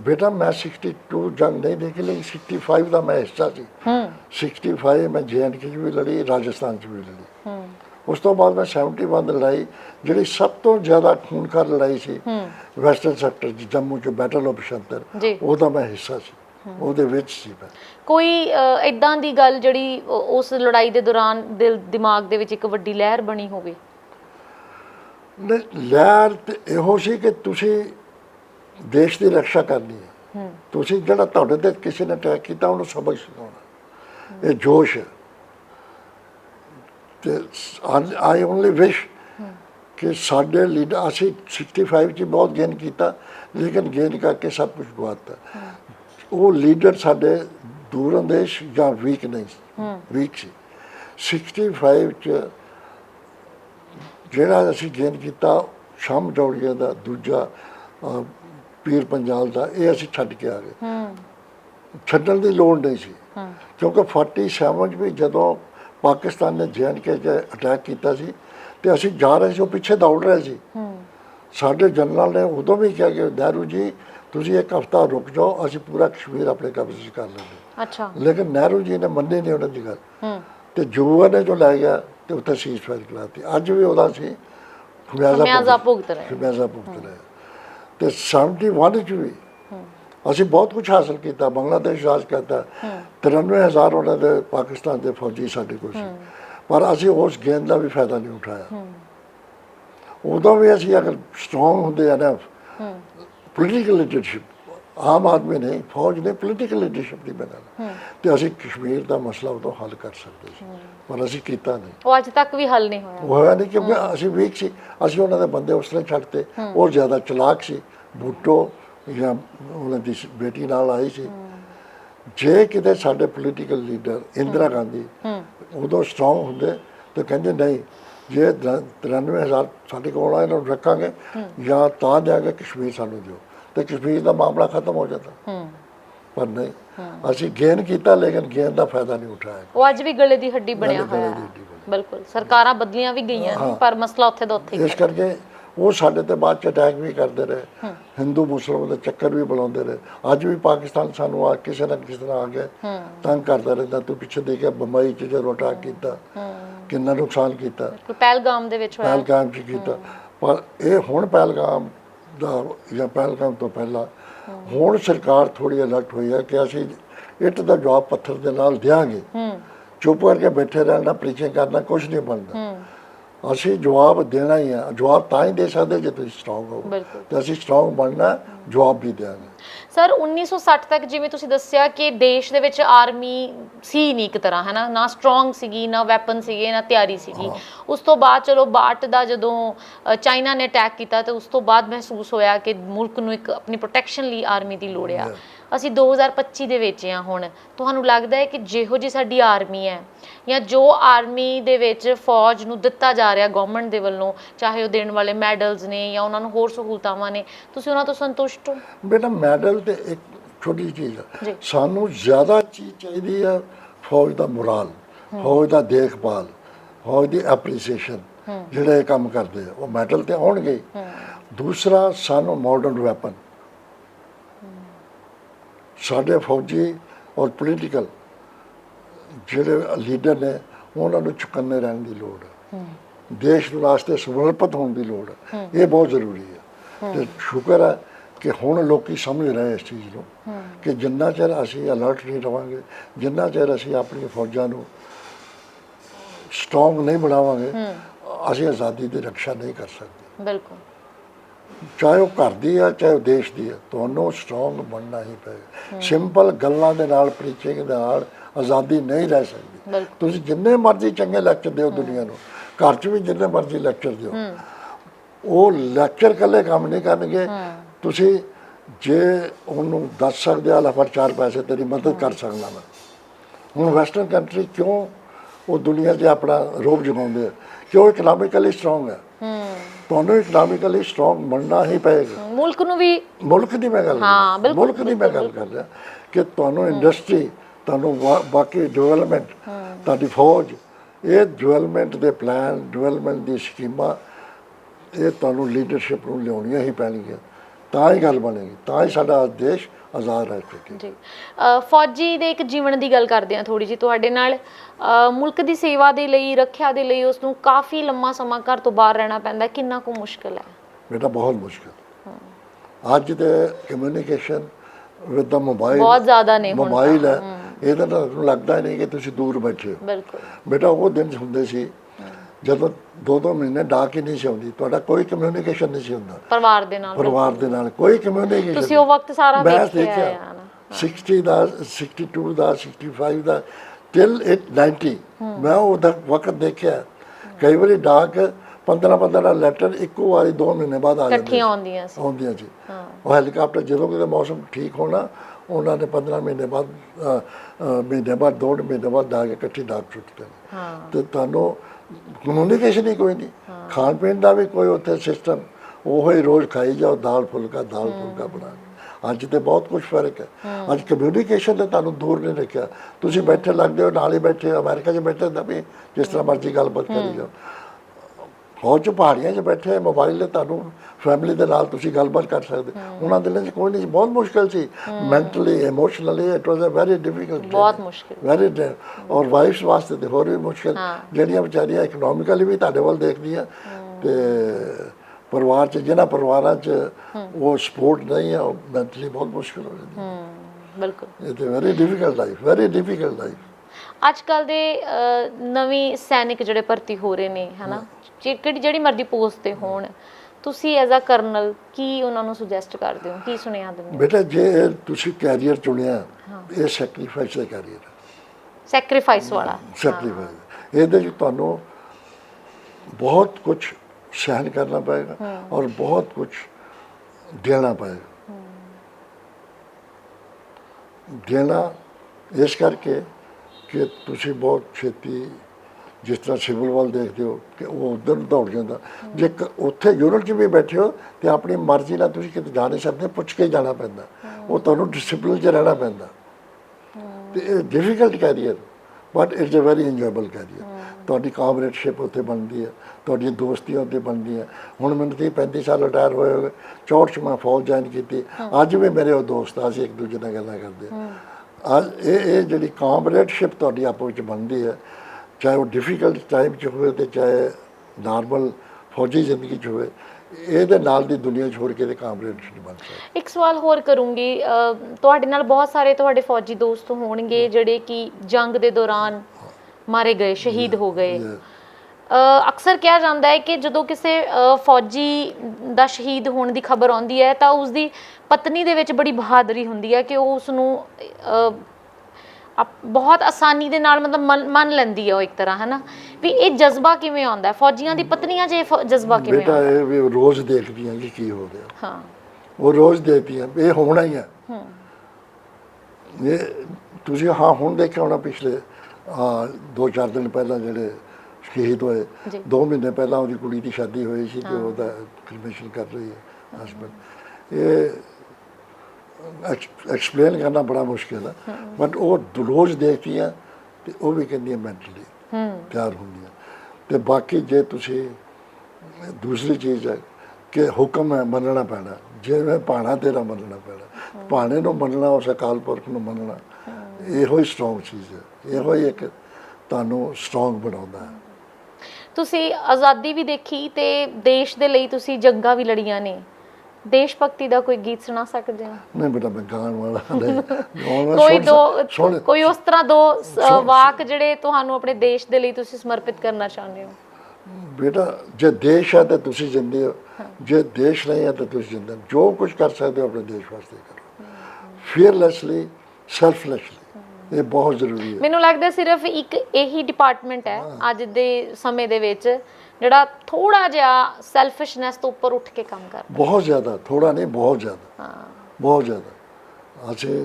ਬੇਟਾ ਮੈਂ 62 ਜੰਗ ਨਹੀਂ ਦੇਖੀ ਲੇਕਿਨ 65 ਦਾ ਮੈਂ ਹਿੱਸਾ ਸੀ। ਹੂੰ। 65 ਮੈਂ ਜੇਐਨਕੇ 'ਚ ਵੀ ਲੜੀ ਰਾਜਸਥਾਨ 'ਚ ਵੀ ਲੜੀ। ਹੂੰ। ਉਸ ਤੋਂ ਬਾਅਦ ਮੈਂ 71 ਲੜਾਈ ਜਿਹੜੀ ਸਭ ਤੋਂ ਜ਼ਿਆਦਾ ਖੂਨਖਾਰ ਲੜਾਈ ਸੀ ਵੈਸਟਰਨ ਸੈਕਟਰ ਜੰਮੂ 'ਚ ਬੈਟਲ ਆਫ ਸ਼ੰਤਰ। ਉਹਦਾ ਮੈਂ ਹਿੱਸਾ ਸੀ। ਉਹਦੇ ਵਿੱਚ ਸੀ ਮੈਂ। ਕੋਈ ਇਦਾਂ ਦੀ ਗੱਲ ਜਿਹੜੀ ਉਸ ਲੜਾਈ ਦੇ ਦੌਰਾਨ ਦਿਲ ਦਿਮਾਗ ਦੇ ਵਿੱਚ ਇੱਕ ਵੱਡੀ ਲਹਿਰ ਬਣੀ ਹੋਵੇ? ਲਹਿਰ ਤੇ ਇਹੋ ਸੀ ਕਿ ਤੁਸੀਂ ਦੇਸ਼ ਦੀ ਰੱਖਿਆ ਕਰਨੀ ਹੈ। ਤੁਸੀਂ ਜਿਹੜਾ ਤੁਹਾਡੇ ਤੇ ਕਿਸੇ ਨੇ ਅਟੈਕ ਕੀਤਾ ਉਹਨੂੰ ਸਬਕ ਸਿਖਾਉਣਾ। ਇਹ ਜੋਸ਼ ਹੈ। ਤੇ ਆਈ ਓਨਲੀ ਵਿਸ਼ ਕਿ ਸਾਡੇ ਲੀਡਰ ਅਸੀਂ 65 ਚ ਬਹੁਤ ਗੇਨ ਕੀਤਾ ਲੇਕਿਨ ਗੇਨ ਕਰਕੇ ਸਭ ਕੁਝ ਗਵਾਤਾ ਉਹ ਲੀਡਰ ਸਾਡੇ ਦੂਰ ਅੰਦੇਸ਼ ਜਾਂ ਵੀਕ ਨਹੀਂ ਸੀ ਵੀਕ ਸੀ। 65 ਚ ਜਿਹੜਾ ਅਸੀਂ ਗੇਨ ਕੀਤਾ ਸ਼ਾਮ ਦੌੜੀਆ ਦਾ ਦੂਜਾ ਪੀਰ ਪੰਜਾਲ ਦਾ ਇਹ ਅਸੀਂ ਛੱਡ ਕੇ ਆ ਗਏ। ਹੂੰ। ਛੱਡਣ ਦੀ ਲੋੜ ਨਹੀਂ ਸੀ। ਕਿਉਂਕਿ 47 ਚ ਵੀ ਜਦੋਂ ਪਾਕਿਸਤਾਨ ਨੇ ਕੇ 'ਚ ਅਟੈਕ ਕੀਤਾ ਸੀ ਤੇ ਅਸੀਂ ਜਾ ਰਹੇ ਸੀ ਉਹ ਪਿੱਛੇ ਦੌੜ ਰਹੇ ਸੀ। ਸਾਡੇ ਜਨਰਲ ਨੇ ਉਦੋਂ ਵੀ ਕਿਹਾ ਕਿ ਨਹਿਰੂ ਜੀ ਤੁਸੀਂ ਇੱਕ ਹਫ਼ਤਾ ਰੁਕ ਜਾਓ ਅਸੀਂ ਪੂਰਾ ਕਸ਼ਮੀਰ ਆਪਣੇ ਕਬਜ਼ੇ 'ਚ ਕਰ ਲਾਂਗੇ। ਅੱਛਾ। ਲੇਕਿਨ ਨਹਿਰੂ ਜੀ ਨੇ ਮੰਨੀ ਨਹੀਂ ਉਹਨਾਂ ਦੀ ਗੱਲ। ਹੂੰ। ਤੇ ਜੂਆ ਨੇ ਜੋ ਲੈ ਗਿਆ ਤੇ ਉੱਥੇ ਸੀਜ਼ ਫਾਇਰ ਕਰਾਤੀ। ਅੱਜ ਵੀ ਉਹਦਾ ਸੀ ਖਮਿਆਜ਼ਾ ਭੁਗਤ ਰਹੇ। ਖਮਿਆਜ਼ਾ ਭੁਗਤ ਰਹੇ। ਤੇ 71 ਚ ਵੀ ਅਸੀਂ ਬਹੁਤ ਕੁਝ ਹਾਸਲ ਕੀਤਾ ਬੰਗਲਾਦੇਸ਼ ਰਾਜ ਕਰਤਾ। 93000 ਉਹਨਾਂ ਦੇ ਪਾਕਿਸਤਾਨ ਦੇ ਫੌਜੀ ਸਾਡੇ ਕੋਲ ਸੀ। ਪਰ ਅਸੀਂ ਉਸ ਗੇਂਦ ਦਾ ਵੀ ਫਾਇਦਾ ਨਹੀਂ ਉਠਾਇਆ। ਉਦੋਂ ਵੀ ਅਸੀਂ ਅਗਰ ਸਟਰੋਂਗ ਹੁੰਦੇ ਆ ਨਾ ਪੋਲੀਟੀਕਲ ਲੀਡਰਸ਼ਿਪ ਆਮ ਆਦਮੀ ਨੇ ਫੌਜ ਨੇ ਪੋਲੀਟੀਕਲ ਲੀਡਰਸ਼ਿਪ ਦੀ ਬਣਾ ਤੇ ਅਸੀਂ ਕਸ਼ਮੀਰ ਦਾ ਮਸਲਾ ਉਦੋਂ ਹੱਲ ਕਰ ਸਕਦੇ ਸੀ ਪਰ ਅਸੀਂ ਕੀਤਾ ਨਹੀਂ। ਉਹ ਅੱਜ ਤੱਕ ਵੀ ਹੱਲ ਨਹੀਂ ਹੋਇਆ। ਉਹ ਹੋਇਆ ਨਹੀਂ ਕਿਉਂਕਿ ਅਸੀਂ ਵੀਕ ਸੀ ਅਸੀਂ ਉਹਨਾਂ ਦੇ ਬੰਦੇ ਉਸ ਤਰ੍ਹਾਂ ਛੱਡਤੇ ਉਹ ਜ਼ਿਆਦਾ ਚਲਾਕ ਸੀ ਬੂਟੋ ਜਾਂ ਉਹਨਾਂ ਦੀ ਬੇਟੀ ਨਾਲ ਆਈ ਸੀ। ਜੇ ਕਿਤੇ ਸਾਡੇ ਪੋਲੀਟੀਕਲ ਲੀਡਰ ਇੰਦਰਾ ਗਾਂਧੀ ਉਦੋਂ ਸਟਰੋਂਗ ਹੁੰਦੇ ਤਾਂ ਕਹਿੰਦੇ ਨਹੀਂ ਜੇ 93000 ਸਾਡੇ ਕੋਲ ਆ ਇਹਨਾਂ ਨੂੰ ਰੱਖਾਂਗੇ ਜਾਂ ਤਾਂ ਦਿਆਂਗੇ ਕਸ਼ਮੀਰ ਸਾਨੂੰ ਦਿਓ। ਤੇ ਕਸ਼ਮੀਰ ਦਾ ਮਾਮਲਾ ਖਤਮ ਹੋ ਜਾਂਦਾ। ਹੂੰ। ਪਰ ਨਹੀਂ ਅਸੀਂ ਗੇਨ ਕੀਤਾ ਲੇਕਿਨ ਗੇਨ ਦਾ ਫਾਇਦਾ ਨਹੀਂ ਉਠਾਇਆ। ਉਹ ਅੱਜ ਵੀ ਗਲੇ ਦੀ ਹੱਡੀ ਬਣਿਆ ਹੋਇਆ। ਬਿਲਕੁਲ ਸਰਕਾਰਾਂ ਬਦਲੀਆਂ ਵੀ ਗਈਆਂ ਨੇ ਪਰ ਮਸਲਾ ਉੱਥੇ ਦਾ ਉੱਥੇ ਹੀ ਇਸ ਕਰਕੇ ਉਹ ਸਾਡੇ ਤੇ ਬਾਅਦ ਚ ਅਟੈਕ ਵੀ ਕਰਦੇ ਰਹੇ। ਹਿੰਦੂ ਮੁਸਲਮਾਨ ਦੇ ਚੱਕਰ ਵੀ ਬੁਲਾਉਂਦੇ ਰਹੇ। ਅੱਜ ਵੀ ਪਾਕਿਸਤਾਨ ਸਾਨੂੰ ਆ ਕਿਸੇ ਨਾ ਕਿਸੇ ਤਰ੍ਹਾਂ ਆ ਕੇ ਤੰਗ ਕਰਦਾ ਰਹਿੰਦਾ। ਤੂੰ ਪਿੱਛੇ ਦੇਖਿਆ ਬੰਬਈ ਚ ਜਦੋਂ ਅਟੈਕ ਕੀਤਾ ਕਿੰਨਾ ਨੁਕਸਾਨ ਕੀਤਾ। ਪਹਿਲਗਾਮ ਦੇ ਵਿੱਚ ਹੋਇਆ। ਪਹਿਲਗਾਮ ਚ ਕੀਤਾ। ਪਰ ਇਹ ਹੁਣ ਪਹਿਲਗਾਮ ਦਾ ਜਾਂ ਪਹਿਲਗਾਮ ਤੋਂ ਪਹਿਲਾਂ ਹੁਣ ਸਰਕਾਰ ਥੋੜੀ ਅਲਰਟ ਹੋਈ ਹੈ ਕਿ ਅਸੀਂ ਇੱਟ ਦਾ ਜਵਾਬ ਪੱਥਰ ਦੇ ਨਾਲ ਦਿਆਂਗੇ। ਹੂੰ। ਚੁੱਪ ਕਰਕੇ ਬੈਠੇ ਰਹਿਣਾ ਪ੍ਰੀਚਿੰਗ ਕਰਨਾ ਕੁਝ ਨਹੀਂ ਬਣਦਾ। ਅਸੀਂ ਜਵਾਬ ਦੇਣਾ ਹੀ ਹੈ ਜਵਾਬ ਤਾਂ ਹੀ ਦੇ ਸਕਦੇ ਜੇ ਤੁਸੀਂ ਸਟਰੋਂਗ ਹੋ। ਤੇ ਅਸੀਂ ਸਟਰੋਂਗ ਬਣਨਾ ਜਵਾਬ ਵੀ ਦੇਵਾਂਗੇ ਸਰ 1960 ਤੱਕ ਜਿਵੇਂ ਤੁਸੀਂ ਦੱਸਿਆ ਕਿ ਦੇਸ਼ ਦੇ ਵਿੱਚ ਆਰਮੀ ਸੀ ਨਹੀਂ ਇੱਕ ਤਰ੍ਹਾਂ ਹੈ ਨਾ ਸਟਰੋਂਗ ਸੀਗੀ ਨਾ ਵੈਪਨ ਸੀਗੇ ਨਾ ਤਿਆਰੀ ਸੀਗੀ। ਉਸ ਤੋਂ ਬਾਅਦ ਚਲੋ ਬਾਟ ਦਾ ਜਦੋਂ ਚਾਈਨਾ ਨੇ ਅਟੈਕ ਕੀਤਾ ਤੇ ਉਸ ਤੋਂ ਬਾਅਦ ਮਹਿਸੂਸ ਹੋਇਆ ਕਿ ਮੁਲਕ ਨੂੰ ਇੱਕ ਆਪਣੀ ਪ੍ਰੋਟੈਕਸ਼ਨ ਲਈ ਆਰਮੀ ਦੀ ਲੋੜ ਆ। ਅਸੀਂ 2025 ਦੇ ਵਿੱਚ ਆ ਹੁਣ। ਤੁਹਾਨੂੰ ਲੱਗਦਾ ਹੈ ਕਿ ਜਿਹੋ ਜੀ ਸਾਡੀ ਆਰਮੀ ਹੈ ਜਾਂ ਜੋ ਆਰਮੀ ਦੇ ਵਿੱਚ ਫੌਜ ਨੂੰ ਦਿੱਤਾ ਜਾ ਰਿਹਾ ਗਵਰਨਮੈਂਟ ਦੇ ਵੱਲੋਂ ਚਾਹੇ ਉਹ ਦੇਣ ਵਾਲੇ ਮੈਡਲਸ ਨੇ ਜਾਂ ਉਹਨਾਂ ਨੂੰ ਹੋਰ ਸਹੂਲਤਾਵਾਂ ਨੇ ਤੁਸੀਂ ਉਹਨਾਂ ਤੋਂ ਸੰਤੁਸ਼ਟ ਹੋ? ਬੇਟਾ ਮੈਡਲ ਤੇ ਇੱਕ ਛੋਟੀ ਚੀਜ਼। ਹੈ ਸਾਨੂੰ ਜ਼ਿਆਦਾ ਚੀਜ਼ ਚਾਹੀਦੀ ਹੈ ਫੌਜ ਦਾ ਮੁਰਾਲ ਫੌਜ ਦਾ ਦੇਖਭਾਲ ਫੌਜ ਦੀ ਐਪਰੀਸੀਏਸ਼ਨ ਜਿਹੜੇ ਕੰਮ ਕਰਦੇ ਆ ਉਹ ਮੈਡਲ ਤੇ ਆਉਣਗੇ। ਦੂਸਰਾ ਸਾਨੂੰ ਮਾਡਰਨ ਵੈਪਨ ਸਾਡੇ ਫੌਜੀ ਔਰ ਪੋਲੀਟੀਕਲ ਜਿਹੜੇ ਲੀਡਰ ਨੇ ਉਹਨਾਂ ਨੂੰ ਚੁਕੰਨੇ ਰਹਿਣ ਦੀ ਲੋੜ ਹੈ। ਦੇਸ਼ ਨੂੰ ਵਾਸਤੇ ਸਮਰਪਿਤ ਹੋਣ ਦੀ ਲੋੜ ਹੈ। ਇਹ ਬਹੁਤ ਜ਼ਰੂਰੀ ਹੈ। ਤੇ ਸ਼ੁਕਰ ਹੈ ਕਿ ਹੁਣ ਲੋਕੀ ਸਮਝ ਰਹੇ ਇਸ ਚੀਜ਼ ਨੂੰ ਕਿ ਜਿੰਨਾ ਚਿਰ ਅਸੀਂ ਅਲਰਟ ਨਹੀਂ ਰਵਾਂਗੇ ਜਿੰਨਾ ਚਿਰ ਅਸੀਂ ਆਪਣੀ ਫੌਜਾਂ ਨੂੰ ਸਟਰੋਂਗ ਨਹੀਂ ਬਣਾਵਾਂਗੇ ਅਸੀਂ ਆਜ਼ਾਦੀ ਦੀ ਰੱਖਿਆ ਨਹੀਂ ਕਰ ਸਕਦੇ। ਬਿਲਕੁਲ। ਚਾਹੇ ਉਹ ਘਰ ਦੀ ਹੈ ਚਾਹੇ ਉਹ ਦੇਸ਼ ਦੀ ਹੈ ਤੁਹਾਨੂੰ ਸਟਰੋਂਗ ਬਣਨਾ ਹੀ ਪਏਗਾ। ਸਿੰਪਲ ਗੱਲਾਂ ਦੇ ਨਾਲ ਪ੍ਰੀਚਿੰਗ ਦੇ ਨਾਲ ਆਜ਼ਾਦੀ ਨਹੀਂ ਰਹਿ ਸਕਦੀ। ਤੁਸੀਂ ਜਿੰਨੇ ਮਰਜ਼ੀ ਚੰਗੇ ਲੈਕਚਰ ਦਿਓ ਦੁਨੀਆ ਨੂੰ ਘਰ 'ਚ ਵੀ ਜਿੰਨੇ ਮਰਜ਼ੀ ਲੈਕਚਰ ਦਿਓ। ਉਹ ਲੈਕਚਰ ਇਕੱਲੇ ਕੰਮ ਨਹੀਂ ਕਰਨਗੇ। ਤੁਸੀਂ ਜੇ ਉਹਨੂੰ ਦੱਸ ਸਕਦੇ ਆ ਲਫਰ ਚਾਰ ਪੈਸੇ ਤੇਰੀ ਮਦਦ ਕਰ ਸਕਦਾ ਮੈਂ। ਹੁਣ ਵੈਸਟਰਨ ਕੰਟਰੀ ਕਿਉਂ ਉਹ ਦੁਨੀਆ 'ਚ ਆਪਣਾ ਰੋਬ ਜਮਾਉਂਦੇ ਆ? ਕਿਉਂ ਇਕਨੋਮਿਕਲੀ ਸਟਰੋਂਗ ਹੂੰ। ਤੁਹਾਨੂੰ ਇਕਨੋਮਿਕਲੀ ਸਟਰੋਂਗ ਬਣਨਾ ਹੀ ਪਏਗਾ ਮੁਲਕ ਨੂੰ ਵੀ ਮੁਲਕ ਦੀ ਮੈਂ ਗੱਲ ਹਾਂ, ਕਰ ਰਿਹਾ। ਬਿਲਕੁਲ, ਮੁਲਕ ਦੀ ਮੈਂ ਗੱਲ ਕਰ ਰਿਹਾ ਕਿ ਤੁਹਾਨੂੰ ਇੰਡਸਟਰੀ ਤੁਹਾਨੂੰ ਬਾਕੀ ਡਿਵੈਲਪਮੈਂਟ ਤੁਹਾਡੀ ਫੌਜ ਇਹ ਡਿਵੈਲਪਮੈਂਟ ਦੇ ਪਲਾਨ ਡਿਵੈਲਪਮੈਂਟ ਦੀ ਸਕੀਮਾਂ ਇਹ ਤੁਹਾਨੂੰ ਲੀਡਰਸ਼ਿਪ ਨੂੰ ਲਿਆਉਣੀਆਂ ਹੀ ਪੈਣਗੀਆਂ। ਤਾਂ ਹੀ ਗੱਲ ਬਣੇਗੀ ਤਾਂ ਹੀ ਸਾਡਾ ਦੇਸ਼ ਆਜ਼ਾਦ ਰਹਿ ਸਕੇ। ਜੀ। ਅ, ਫੌਜੀ ਦੇ ਇੱਕ ਜੀਵਨ ਦੀ ਗੱਲ ਕਰਦੇ ਹਾਂ ਥੋੜੀ ਜੀ ਤੁਹਾਡੇ ਨਾਲ ਅ, ਮੁਲਕ ਦੀ ਸੇਵਾ ਦੇ ਲਈ ਰੱਖਿਆ ਦੇ ਲਈ ਉਸ ਨੂੰ ਕਾਫੀ ਲੰਮਾ ਸਮਾਂ ਘਰ ਤੋਂ ਬਾਹਰ ਰਹਿਣਾ ਪੈਂਦਾ। ਕਿੰਨਾ ਕੁ ਮੁਸ਼ਕਲ ਹੈ? ਬੇਟਾ ਬਹੁਤ ਮੁਸ਼ਕਲ। ਅੱਜ ਦੇ ਕਮਿਊਨੀਕੇਸ਼ਨ ਵਿਦ ਦਾ ਮੋਬਾਈਲ ਬਹੁਤ ਜ਼ਿਆਦਾ ਨੇ ਹੁਣ। ਮੋਬਾਈਲ ਹੈ ਇਹਦਾ ਤਾਂ ਤੁਹਾਨੂੰ ਲੱਗਦਾ ਹੀ ਨਹੀਂ ਕਿ ਤੁਸੀਂ ਦੂਰ ਬੈਠੇ ਹੋ। ਬਿਲਕੁਲ। ਬੇਟਾ ਉਹ ਦਿਨ ਹੁੰਦੇ ਸੀ ਜਦੋਂ ਦੋ ਦੋ ਮਹੀਨੇ ਡਾਕ ਹੀ ਨਹੀਂ ਸੀ ਆਉਂਦੀ ਤੁਹਾਡਾ ਕੋਈ ਕਮਿਊਨੀਕੇਸ਼ਨ ਨਹੀਂ ਸੀ ਹੁੰਦਾ। ਪਰਿਵਾਰ ਦੇ ਨਾਲ ਪਰਿਵਾਰ ਦੇ ਨਾਲ ਕੋਈ ਕਮਿਊਨੀਕੇਸ਼ਨ ਤੁਸੀਂ ਉਹ ਵਕਤ ਸਾਰਾ ਦੇਖਿਆ ਹੈ ਨਾ? 60 ਦਾ 62 ਦਾ 65 ਦਾ ਟਿਲ 90 ਮੈਂ ਉਹਦਾ ਵਕਤ ਦੇਖਿਆ। ਕਈ ਵਾਰੀ ਡਾਕ 15 15 ਲੈਟਰ ਇੱਕੋ ਵਾਰੀ ਦੋ ਮਹੀਨੇ ਬਾਅਦ ਆ ਜਾਂਦੇ ਇਕੱਠੀਆਂ ਆਉਂਦੀਆਂ ਸੀ। ਆਉਂਦੀਆਂ ਸੀ। ਉਹ ਹੈਲੀਕਾਪਟਰ ਜਦੋਂ ਕਿਤੇ ਮੌਸਮ ਠੀਕ ਹੋਣਾ ਉਹਨਾਂ ਨੇ 15 ਮਹੀਨੇ ਬਾਅਦ ਮਹੀਨੇ ਬਾਅਦ ਦੋ ਮਹੀਨੇ ਬਾਅਦ ਡਾਕ ਇਕੱਠੀ ਡਾਕ ਨੇ ਹਾਂ। ਤੇ ਤੁਹਾਨੂੰ ਕਮਿਊਨੀਕੇਸ਼ਨ ਹੀ ਕੋਈ ਨਹੀਂ। ਖਾਣ ਪੀਣ ਦਾ ਵੀ ਕੋਈ ਉੱਥੇ ਸਿਸਟਮ ਉਹੋ ਹੀ ਰੋਜ਼ ਖਾਈ ਜਾਓ ਦਾਲ ਫੁਲਕਾ ਦਾਲ ਫੁਲਕਾ ਬਣਾ ਅੱਜ ਤੇ ਬਹੁਤ ਕੁਝ ਫ਼ਰਕ ਹੈ। ਅੱਜ ਕਮਿਊਨੀਕੇਸ਼ਨ ਤੇ ਤੁਹਾਨੂੰ ਦੂਰ ਨਹੀਂ ਰੱਖਿਆ ਤੁਸੀਂ ਬੈਠੇ ਲੱਗਦੇ ਹੋ ਨਾਲ ਹੀ ਬੈਠੇ ਅਮਰੀਕਾ 'ਚ ਬੈਠੇ ਤਾਂ ਵੀ ਜਿਸ ਤਰ੍ਹਾਂ ਮਰਜ਼ੀ ਗੱਲਬਾਤ ਕਰੀ ਜਾਓ। ਫੌਜ 'ਚ ਪਹਾੜੀਆਂ 'ਚ ਬੈਠੇ ਮੋਬਾਈਲ ਤੇ ਤੁਹਾਨੂੰ ਫੈਮਿਲੀ ਦੇ ਨਾਲ ਤੁਸੀਂ ਗੱਲਬਾਤ ਕਰ ਸਕਦੇ। ਉਹਨਾਂ ਦਿਨਾਂ 'ਚ ਕੋਈ ਨਹੀਂ ਸੀ ਬਹੁਤ ਮੁਸ਼ਕਲ ਸੀ। Mentally emotionally it was a very difficult ਬਹੁਤ ਮੁਸ਼ਕਿਲ। ਵੈਰੀ ਔਰ ਵਾਈਫਸ ਵਾਸਤੇ ਤੇ ਹੋਰ ਵੀ ਮੁਸ਼ਕਲ। ਜਿਹੜੀਆਂ ਵਿਚਾਰੀਆਂ ਇਕਨੋਮਿਕਲੀ ਵੀ ਤੁਹਾਡੇ ਵੱਲ ਦੇਖਦੀਆਂ ਤੇ ਪਰਿਵਾਰ 'ਚ ਜਿਹਨਾਂ ਪਰਿਵਾਰਾਂ 'ਚ ਉਹ ਸਪੋਰਟ ਨਹੀਂ ਹੈ ਉਹ ਮੈਂਟਲੀ ਬਹੁਤ ਮੁਸ਼ਕਲ ਹੋ ਜਾਂਦੀ। ਹੈ। ਬਿਲਕੁਲ। ਤੇ very difficult life very difficult life ਅੱਜ ਕੱਲ ਦੇ ਨਵੀਂ ਸੈਨਿਕ ਜਿਹੜੇ ਭਰਤੀ ਹੋ ਰਹੇ ਨੇ ਹਨਾ? ਜੇ- ਕਿਹੜੀ ਜਿਹੜੀ ਮਰਜ਼ੀ ਪੋਸਟ ਤੇ ਹੋਣ ਤੁਸੀਂ ਐਜ਼ ਅ ਕਰਨਲ ਕੀ ਉਹਨਾਂ ਨੂੰ ਸੁਜੈਸਟ ਕਰਦੇ ਹੋ? ਕੀ ਸੁਨੇਹਾ ਦਿੰਦੇ ਹੋ? ਬੇਟਾ ਜੇ ਤੁਸੀਂ ਕੈਰੀਅਰ ਚੁਣਿਆ ਇਹ ਸੈਕਰੀਫਾਈਸ ਦਾ ਕੈਰੀਅਰ ਹੈ। ਸੈਕਰੀਫਾਈਸ ਵਾਲਾ। ਸੈਕਰੀਫਾਈਸ ਇਹਦੇ 'ਚ ਤੁਹਾਨੂੰ ਬਹੁਤ ਕੁਝ ਸਹਿਨ ਕਰਨਾ ਪਏਗਾ ਔਰ ਬਹੁਤ ਕੁਝ ਦੇਣਾ ਪਏਗਾ। ਦੇਣਾ ਇਸ ਕਰਕੇ ਕਿ ਤੁਸੀਂ ਬਹੁਤ ਛੇਤੀ ਜਿਸ ਤਰ੍ਹਾਂ ਸਿਵਲ ਵੱਲ ਦੇਖਦੇ ਹੋ ਕਿ ਉਹ ਉਧਰ ਦੌੜ ਜਾਂਦਾ। ਜੇ ਕ- ਉੱਥੇ ਯੂਨਿਟ 'ਚ ਵੀ ਬੈਠੇ ਹੋ ਤੇ ਆਪਣੀ ਮਰਜ਼ੀ ਨਾਲ ਤੁਸੀਂ ਕਿਤੇ ਜਾ ਨਹੀਂ ਸਕਦੇ ਪੁੱਛ ਕੇ ਹੀ ਜਾਣਾ ਪੈਂਦਾ। ਉਹ ਤੁਹਾਨੂੰ ਡਿਸਪਲਿਨ 'ਚ ਰਹਿਣਾ ਪੈਂਦਾ। ਤੇ ਇਹ difficult career but it's a very enjoyable career ਤੁਹਾਡੀ ਕਾਮਰੇਡਸ਼ਿਪ ਉੱਥੇ ਬਣਦੀ ਹੈ ਤੁਹਾਡੀਆਂ ਦੋਸਤੀਆਂ ਉੱਥੇ ਬਣਦੀਆਂ। ਹੁਣ ਮੈਨੂੰ ਤੀਹ 35 ਸਾਲ ਰਿਟਾਇਰ ਹੋਏ ਹੋਏ ਚੌਂਹਠ 'ਚ ਮੈਂ ਫੌਜ ਜੁਆਇਨ ਕੀਤੀ। ਅੱਜ ਵੀ ਮੇਰੇ ਉਹ ਦੋਸਤ ਆ ਅਸੀਂ ਇੱਕ ਦੂਜੇ ਨਾਲ ਗੱਲਾਂ ਕਰਦੇ ਹਾਂ। ਅੱਜ ਇਹ ਇਹ ਜਿਹੜੀ ਕਾਮਰੇਡਸ਼ਿਪ ਤੁਹਾਡੀ ਆਪੋ ਵਿੱਚ ਬਣਦੀ ਹੈ ਚਾਹੇ ਉਹ ਡਿਫਿਕਲਟ ਟਾਈਮ 'ਚ ਹੋਵੇ ਤੇ ਚਾਹੇ ਨਾਰਮਲ ਫੌਜੀ ਜ਼ਿੰਦਗੀ 'ਚ ਹੋਵੇ ਇਹਦੇ ਨਾਲ ਦੀ ਦੁਨੀਆ ਹੋਰ ਕਿਤੇ ਕਾਮਰੇਡਸ਼ਿਪ ਨਹੀਂ ਬਣ ਸਕਦੀ? ਇੱਕ ਸਵਾਲ ਹੋਰ ਕਰੂੰਗੀ ਤੁਹਾਡੇ ਨਾਲ ਬਹੁਤ ਸਾਰੇ ਤੁਹਾਡੇ ਫੌਜੀ ਦੋਸਤ ਹੋਣਗੇ ਜਿਹੜੇ ਕਿ ਜੰਗ ਦੇ ਦੌਰਾਨ ਮਾਰੇ ਗਏ ਸ਼ਹੀਦ ਹੋ ਗਏ। ਅਕਸਰ ਕਿਹਾ ਜਾਂਦਾ ਹੈ ਕਿ ਜਦੋਂ ਕਿਸੇ ਫੌਜੀ ਦਾ ਸ਼ਹੀਦ ਹੋਣ ਦੀ ਖਬਰ ਆਉਂਦੀ ਹੈ ਤਾਂ ਉਸ ਦੀ ਪਤਨੀ ਦੇ ਵਿੱਚ ਬੜੀ ਬਹਾਦਰੀ ਹੁੰਦੀ ਹੈ ਕਿ ਉਹ ਉਸ ਨੂੰ ਬਹੁਤ ਆਸਾਨੀ ਦੇ ਨਾਲ ਮਤਲਬ ਮੰਨ- ਲੈਂਦੀ ਹੈ ਉਹ ਇੱਕ ਤਰ੍ਹਾਂ ਹੈ ਨਾ ਵੀ ਇਹ ਜਜ਼ਬਾ ਕਿਵੇਂ ਆਉਂਦਾ ਹੈ? ਫੌਜੀਆਂ ਦੀ ਪਤਨੀਆਂ 'ਚ ਇਹ ਜਜ਼ਬਾ ਕਿਵੇਂ ਬੇਟਾ ਆਉਂਦਾ? ਹੈ? ਇਹ ਵੀ ਰੋਜ਼ ਦੇਖਦੀਆਂ ਕਿ ਕੀ ਹੋ ਰਿਹਾ ਹਾਂ। ਉਹ ਰੋਜ਼ ਦੇਖਦੀਆਂ ਇਹ ਹੋਣਾ ਹੀ ਹੈ। ਇਹ ਤੁਸੀਂ ਹਾਂ ਹੁਣ ਦੇਖਿਆ ਹੋਣਾ ਪਿਛਲੇ ਆ ਦੋ ਚਾਰ ਦਿਨ ਪਹਿਲਾਂ ਜਿਹੜੇ ਸ਼ਹੀਦ ਹੋਏ। ਜੀ। ਦੋ ਮਹੀਨੇ ਪਹਿਲਾਂ ਉਹਦੀ ਕੁੜੀ ਦੀ ਸ਼ਾਦੀ ਹੋਈ ਸੀ ਤੇ ਉਹਦਾ ਕ੍ਰਿਮੇਸ਼ਨ ਕਰ ਰਹੀ ਹੈ ਹਸਬੰਦ ਇਹ ਐਕਸਪਲੇਨ ਕਰਨਾ ਬੜਾ ਮੁਸ਼ਕਿਲ ਹੈ। ਬਟ ਉਹ ਰੋਜ਼ ਦੇਖਦੀਆਂ ਤੇ ਉਹ ਵੀ ਕਹਿੰਦੀਆਂ ਮੈਂਟਲੀ ਹੂੰ। ਤਿਆਰ ਹੁੰਦੀਆਂ। ਤੇ ਬਾਕੀ ਜੇ ਤੁਸੀਂ ਦੂਸਰੀ ਚੀਜ਼ ਹੈ ਕਿ ਹੁਕਮ ਹੈ ਮੰਨਣਾ ਪੈਣਾ। ਜਿਵੇਂ ਪਾਣਾ ਤੇਰਾ ਮੰਨਣਾ ਪੈਣਾ। ਪਾਣੇ ਨੂੰ ਮੰਨਣਾ ਉਸ ਅਕਾਲ ਪੁਰਖ ਨੂੰ ਮੰਨਣਾ। ਇਹੋ ਹੀ ਸਟਰੋਂਗ ਚੀਜ਼ ਹੈ। ਇਹੋ ਹੀ ਇੱਕ ਤੁਹਾਨੂੰ ਸਟਰੋਂਗ ਬਣਾਉਂਦਾ ਹੈ। ਤੁਸੀਂ ਆਜ਼ਾਦੀ ਵੀ ਦੇਖੀ ਤੇ ਦੇਸ਼ ਦੇ ਲਈ ਤੁਸੀਂ ਜੰਗਾਂ ਵੀ ਲੜੀਆਂ ਨੇ। ਦੇਸ਼ ਭਗਤੀ ਦਾ ਕੋਈ ਗੀਤ ਸੁਣਾ ਸਕਦੇ ਹੋ? ਨਹੀਂ ਬੇਟਾ ਮੈਂ ਗਾਣ ਵਾਲਾ ਨਹੀਂ। ਗਾਉਣ ਵਾਲਾ ਕੋਈ ਦੋ ਕੋਈ ਉਸ ਤਰ੍ਹਾਂ ਦੋ ਵਾਕ ਜਿਹੜੇ ਤੁਹਾਨੂੰ ਆਪਣੇ ਦੇਸ਼ ਦੇ ਲਈ ਤੁਸੀਂ ਸਮਰਪਿਤ ਕਰਨਾ ਚਾਹੁੰਦੇ ਹੋ? ਬੇਟਾ ਜੇ ਦੇਸ਼ ਹੈ ਤਾਂ ਤੁਸੀਂ ਜਿੰਦੇ ਹੋ। ਜੇ ਦੇਸ਼ ਨਹੀਂ ਹੈ ਤਾਂ ਤੁਸੀਂ ਜਿੰਦੇ। ਜੋ ਕੁਝ ਕਰ ਸਕਦੇ ਹੋ ਆਪਣੇ ਦੇਸ਼ ਵਾਸਤੇ ਕਰੋ। ਫੀਅਰਲੈਸਲੀ ਸੈਲਫਲੈਸਲੀ ਇਹ ਬਹੁਤ ਜ਼ਰੂਰੀ ਹੈ। ਮੈਨੂੰ ਲੱਗਦਾ ਸਿਰਫ ਇੱਕ ਇਹੀ ਡਿਪਾਰਟਮੈਂਟ ਹੈ ਅੱਜ ਦੇ ਸਮੇਂ ਦੇ ਵਿੱਚ ਜਿਹੜਾ ਥੋੜਾ ਜਿਹਾ ਸੈਲਫਿਸ਼ਨੈਸ ਤੋਂ ਉੱਪਰ ਉੱਠ ਕੇ ਕੰਮ ਕਰਦਾ ਬਹੁਤ ਜ਼ਿਆਦਾ ਥੋੜਾ ਨਹੀਂ ਬਹੁਤ ਜ਼ਿਆਦਾ। ਹਾਂ। ਬਹੁਤ ਜ਼ਿਆਦਾ। ਅਸੀਂ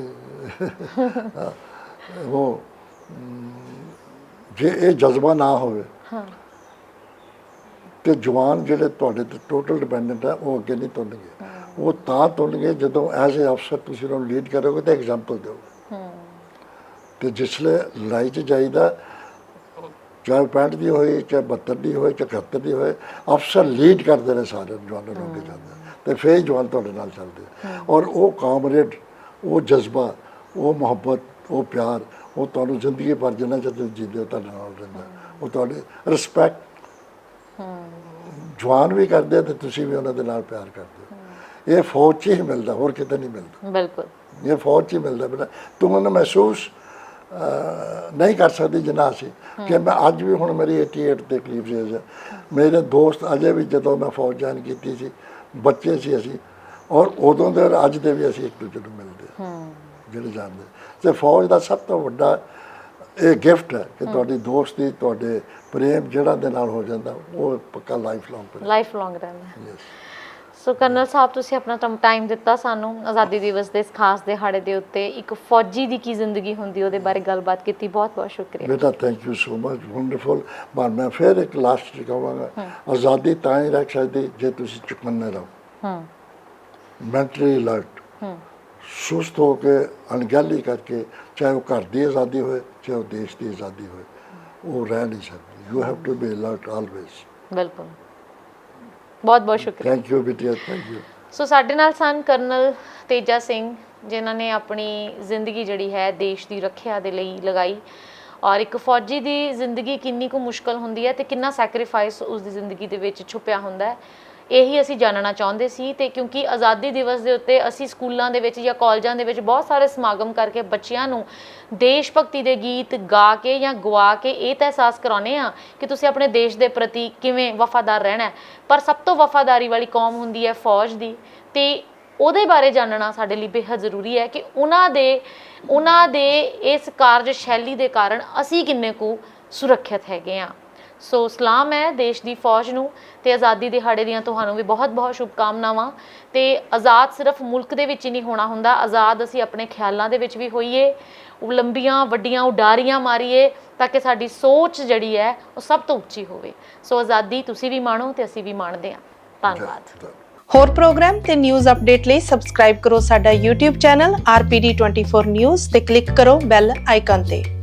ਉਹ ਜੇ ਇਹ ਜਜ਼ਬਾ ਨਾ ਹੋਵੇ ਹਾਂ। ਤੇ ਜਵਾਨ ਜਿਹੜੇ ਤੁਹਾਡੇ ਤੇ ਟੋਟਲ ਡਿਪੈਂਡੈਂਟ ਹੈ ਉਹ ਅੱਗੇ ਨਹੀਂ ਤੁਰਨਗੇ। ਉਹ ਤਾਂ ਤੁਰਨਗੇ ਜਦੋਂ ਐਜ਼ ਅ ਅਫਸਰ ਤੁਸੀਂ ਉਹਨਾਂ ਨੂੰ ਲੀਡ ਕਰੋਗੇ ਤੇ ਐਗਜ਼ਾਮਪਲ ਦਿਓਗੇ। ਤੇ ਜਿਸਲੇ ਲੜਾਈ 'ਚ ਜਾਈਦਾ ਚਾਹੇ 65 ਦੀ ਹੋਏ ਚਾਹੇ 72 ਦੀ ਹੋਏ ਚਾਹੇ 71 ਦੀ ਹੋਏ ਅਫਸਰ ਲੀਡ ਕਰਦੇ ਨੇ ਸਾਰੇ ਜਵਾਨਾਂ ਨੂੰ ਅੱਗੇ ਜਾਂਦੇ ਤੇ ਫਿਰ ਜਵਾਨ ਤੁਹਾਡੇ ਨਾਲ ਚੱਲਦੇ ਔਰ ਉਹ ਕਾਮਰੇਡ ਉਹ ਜਜ਼ਬਾ ਉਹ ਮੁਹੱਬਤ ਉਹ ਪਿਆਰ ਉਹ ਤੁਹਾਨੂੰ ਜ਼ਿੰਦਗੀ ਭਰ ਜਿੰਨਾ ਚਿਰ ਜੀਂਦੇ ਹੋ ਤੁਹਾਡੇ ਨਾਲ ਰਹਿੰਦਾ। ਉਹ ਤੁਹਾਡੇ ਰਿਸਪੈਕਟ ਜਵਾਨ ਵੀ ਕਰਦੇ ਤੇ ਤੁਸੀਂ ਵੀ ਉਹਨਾਂ ਦੇ ਨਾਲ ਪਿਆਰ ਕਰਦੇ ਇਹ ਫੌਜ 'ਚ ਹੀ ਮਿਲਦਾ ਹੋਰ ਕਿਤੇ ਨਹੀਂ ਮਿਲਦਾ। ਬਿਲਕੁਲ। ਇਹ ਫੌਜ 'ਚ ਹੀ ਮਿਲਦਾ ਬੇਟਾ। ਤੂੰ ਮੈਨੂੰ ਮਹਿਸੂਸ ਨਹੀਂ ਕਰ ਸਕਦੀ ਜਿੰਨਾ ਅਸੀਂ ਕਿ ਮੈਂ ਅੱਜ ਵੀ ਹੁਣ ਮੇਰੀ 88 ਦੇ ਕਰੀਬ ਹੈ ਮੇਰੇ ਦੋਸਤ ਅਜੇ ਵੀ ਜਦੋਂ ਮੈਂ ਫੌਜ ਜੁਆਇਨ ਕੀਤੀ ਸੀ ਬੱਚੇ ਸੀ ਅਸੀਂ। ਔਰ ਉਦੋਂ ਦੇ ਅੱਜ ਦੇ ਵੀ ਅਸੀਂ ਇੱਕ ਦੂਜੇ ਨੂੰ ਮਿਲਦੇ ਜਿਹੜੇ ਜਾਣਦੇ। ਤੇ ਫੌਜ ਦਾ ਸਭ ਤੋਂ ਵੱਡਾ ਇਹ ਗਿਫਟ ਹੈ ਕਿ ਤੁਹਾਡੀ ਦੋਸਤੀ ਤੁਹਾਡੇ ਪ੍ਰੇਮ ਜਿਹੜਾ ਦੇ ਨਾਲ ਹੋ ਜਾਂਦਾ ਉਹ ਪੱਕਾ ਲਾਈਫ ਲੌਂਗ ਲਾਈਫ ਲੌਂਗ ਰਹਿੰਦਾ. ਸੋ ਕਰਨਲ ਸਾਹਿਬ ਤੁਸੀਂ ਆਪਣਾ ਟਾਈਮ ਦਿੱਤਾ ਸਾਨੂੰ ਆਜ਼ਾਦੀ ਦਿਵਸ ਦੇ ਇਸ ਖਾਸ ਦਿਹਾੜੇ ਦੇ ਉੱਤੇ। ਇੱਕ ਫੌਜੀ ਦੀ ਕੀ ਜ਼ਿੰਦਗੀ ਹੁੰਦੀ ਉਹਦੇ ਬਾਰੇ ਗੱਲਬਾਤ ਕੀਤੀ। ਬਹੁਤ ਬਹੁਤ ਸ਼ੁਕਰੀਆ। ਬੇਟਾ thank you so much wonderful ਪਰ ਮੈਂ ਫਿਰ ਇੱਕ ਲਾਸਟ ਕਹਾਂਗਾ ਆਜ਼ਾਦੀ ਤਾਂ ਹੀ ਰੱਖ ਸਕਦੀ ਜੇ ਤੁਸੀਂ ਚੁਕੰਨੇ ਰਹੋ। ਹੂੰ। ਮੈਂਟਲੀ ਅਲਰਟ ਹੂੰ। ਸੁਸਤ ਹੋ ਕੇ ਅਣਗਹਿਲੀ ਕਰਕੇ ਚਾਹੇ ਉਹ ਘਰ ਦੀ ਆਜ਼ਾਦੀ ਹੋਏ ਚਾਹੇ ਉਹ ਦੇਸ਼ ਦੀ ਆਜ਼ਾਦੀ ਹੋਏ ਉਹ ਰਹਿ ਨਹੀਂ ਸਕਦੀ। You have to be alert always ਬਿਲਕੁਲ। ਬਹੁਤ ਬਹੁਤ ਸ਼ੁਕਰੀਆ। ਥੈਂਕ ਯੂ ਬਿਟੀਆ ਥੈਂਕ ਯੂ ਸੋ ਸਾਡੇ ਨਾਲ ਸਨ ਕਰਨਲ ਤੇਜਾ ਸਿੰਘ ਜਿਨ੍ਹਾਂ ਨੇ ਆਪਣੀ ਜ਼ਿੰਦਗੀ ਜਿਹੜੀ ਹੈ ਦੇਸ਼ ਦੀ ਰੱਖਿਆ ਦੇ ਲਈ ਲਗਾਈ। ਔਰ ਇੱਕ ਫੌਜੀ ਦੀ ਜ਼ਿੰਦਗੀ ਕਿੰਨੀ ਕੁ ਮੁਸ਼ਕਲ ਹੁੰਦੀ ਹੈ ਤੇ ਕਿੰਨਾ ਸੈਕਰੀਫਾਈਸ ਉਸ ਦੀ ਜ਼ਿੰਦਗੀ ਦੇ ਵਿੱਚ ਛੁਪਿਆ ਹੁੰਦਾ ਹੈ। ਇਹੀ ਅਸੀਂ ਜਾਣਨਾ ਚਾਹੁੰਦੇ ਸੀ ਤੇ ਕਿਉਂਕਿ ਆਜ਼ਾਦੀ ਦਿਵਸ ਦੇ ਉੱਤੇ ਅਸੀਂ ਸਕੂਲਾਂ ਦੇ ਵਿੱਚ ਜਾਂ ਕਾਲਜਾਂ ਦੇ ਵਿੱਚ ਬਹੁਤ ਸਾਰੇ ਸਮਾਗਮ ਕਰਕੇ ਬੱਚਿਆਂ ਨੂੰ ਦੇਸ਼ ਭਗਤੀ ਦੇ ਗੀਤ ਗਾ ਕੇ ਜਾਂ ਗਵਾ ਕੇ ਇਹ ਤਾਂ ਅਹਿਸਾਸ ਕਰਾਉਂਦੇ ਆ ਕਿ ਤੁਸੀਂ ਆਪਣੇ ਦੇਸ਼ ਦੇ ਪ੍ਰਤੀ ਕਿਵੇਂ ਵਫਾਦਾਰ ਰਹਿਣਾ ਪਰ ਸਭ ਤੋਂ ਵਫਾਦਾਰੀ ਵਾਲੀ ਕੌਮ ਹੁੰਦੀ ਹੈ ਫੌਜ ਦੀ ਤੇ ਉਹਦੇ ਬਾਰੇ ਜਾਣਨਾ ਸਾਡੇ ਲਈ ਬੇਹੱਦ ਜ਼ਰੂਰੀ ਹੈ ਕਿ ਉਹਨਾਂ ਦੇ ਉਹਨਾਂ ਦੇ ਇਸ ਕਾਰਜ ਸ਼ੈਲੀ ਦੇ ਕਾਰਨ ਅਸੀਂ ਕਿੰਨੇ ਕੁ ਸੁਰੱਖਿਅਤ ਹੈਗੇ ਆ ਸੋ ਸਲਾਮ ਹੈ ਦੇਸ਼ ਦੀ ਫੌਜ ਨੂੰ ਤੇ ਆਜ਼ਾਦੀ ਦਿਹਾੜੇ ਦੀਆਂ ਤੁਹਾਨੂੰ ਵੀ ਬਹੁਤ-ਬਹੁਤ ਸ਼ੁਭਕਾਮਨਾਵਾਂ। ਤੇ ਆਜ਼ਾਦ ਸਿਰਫ ਮੁਲਕ ਦੇ ਵਿੱਚ ਹੀ ਨਹੀਂ ਹੋਣਾ ਹੁੰਦਾ ਆਜ਼ਾਦ ਅਸੀਂ ਆਪਣੇ ਖਿਆਲਾਂ ਦੇ ਵਿੱਚ ਵੀ ਹੋਈਏ ਉਹ ਲੰਬੀਆਂ ਵੱਡੀਆਂ ਉਡਾਰੀਆਂ ਮਾਰੀਏ ਤਾਂ ਕਿ ਸਾਡੀ ਸੋਚ ਜਿਹੜੀ ਹੈ ਉਹ ਸਭ ਤੋਂ ਉੱਚੀ ਹੋਵੇ। ਸੋ ਆਜ਼ਾਦੀ ਤੁਸੀਂ ਵੀ ਮਾਣੋ ਤੇ ਅਸੀਂ ਵੀ ਮਾਣਦੇ ਹਾਂ। ਧੰਨਵਾਦ। ਹੋਰ ਪ੍ਰੋਗਰਾਮ ਤੇ ਨਿਊਜ਼ ਅਪਡੇਟ ਲਈ ਸਬਸਕ੍ਰਾਈਬ ਕਰੋ ਸਾਡਾ YouTube ਚੈਨਲ RPD24 News ਤੇ ਕਲਿੱਕ ਕਰੋ ਬੈਲ ਆਈਕਨ ਤੇ।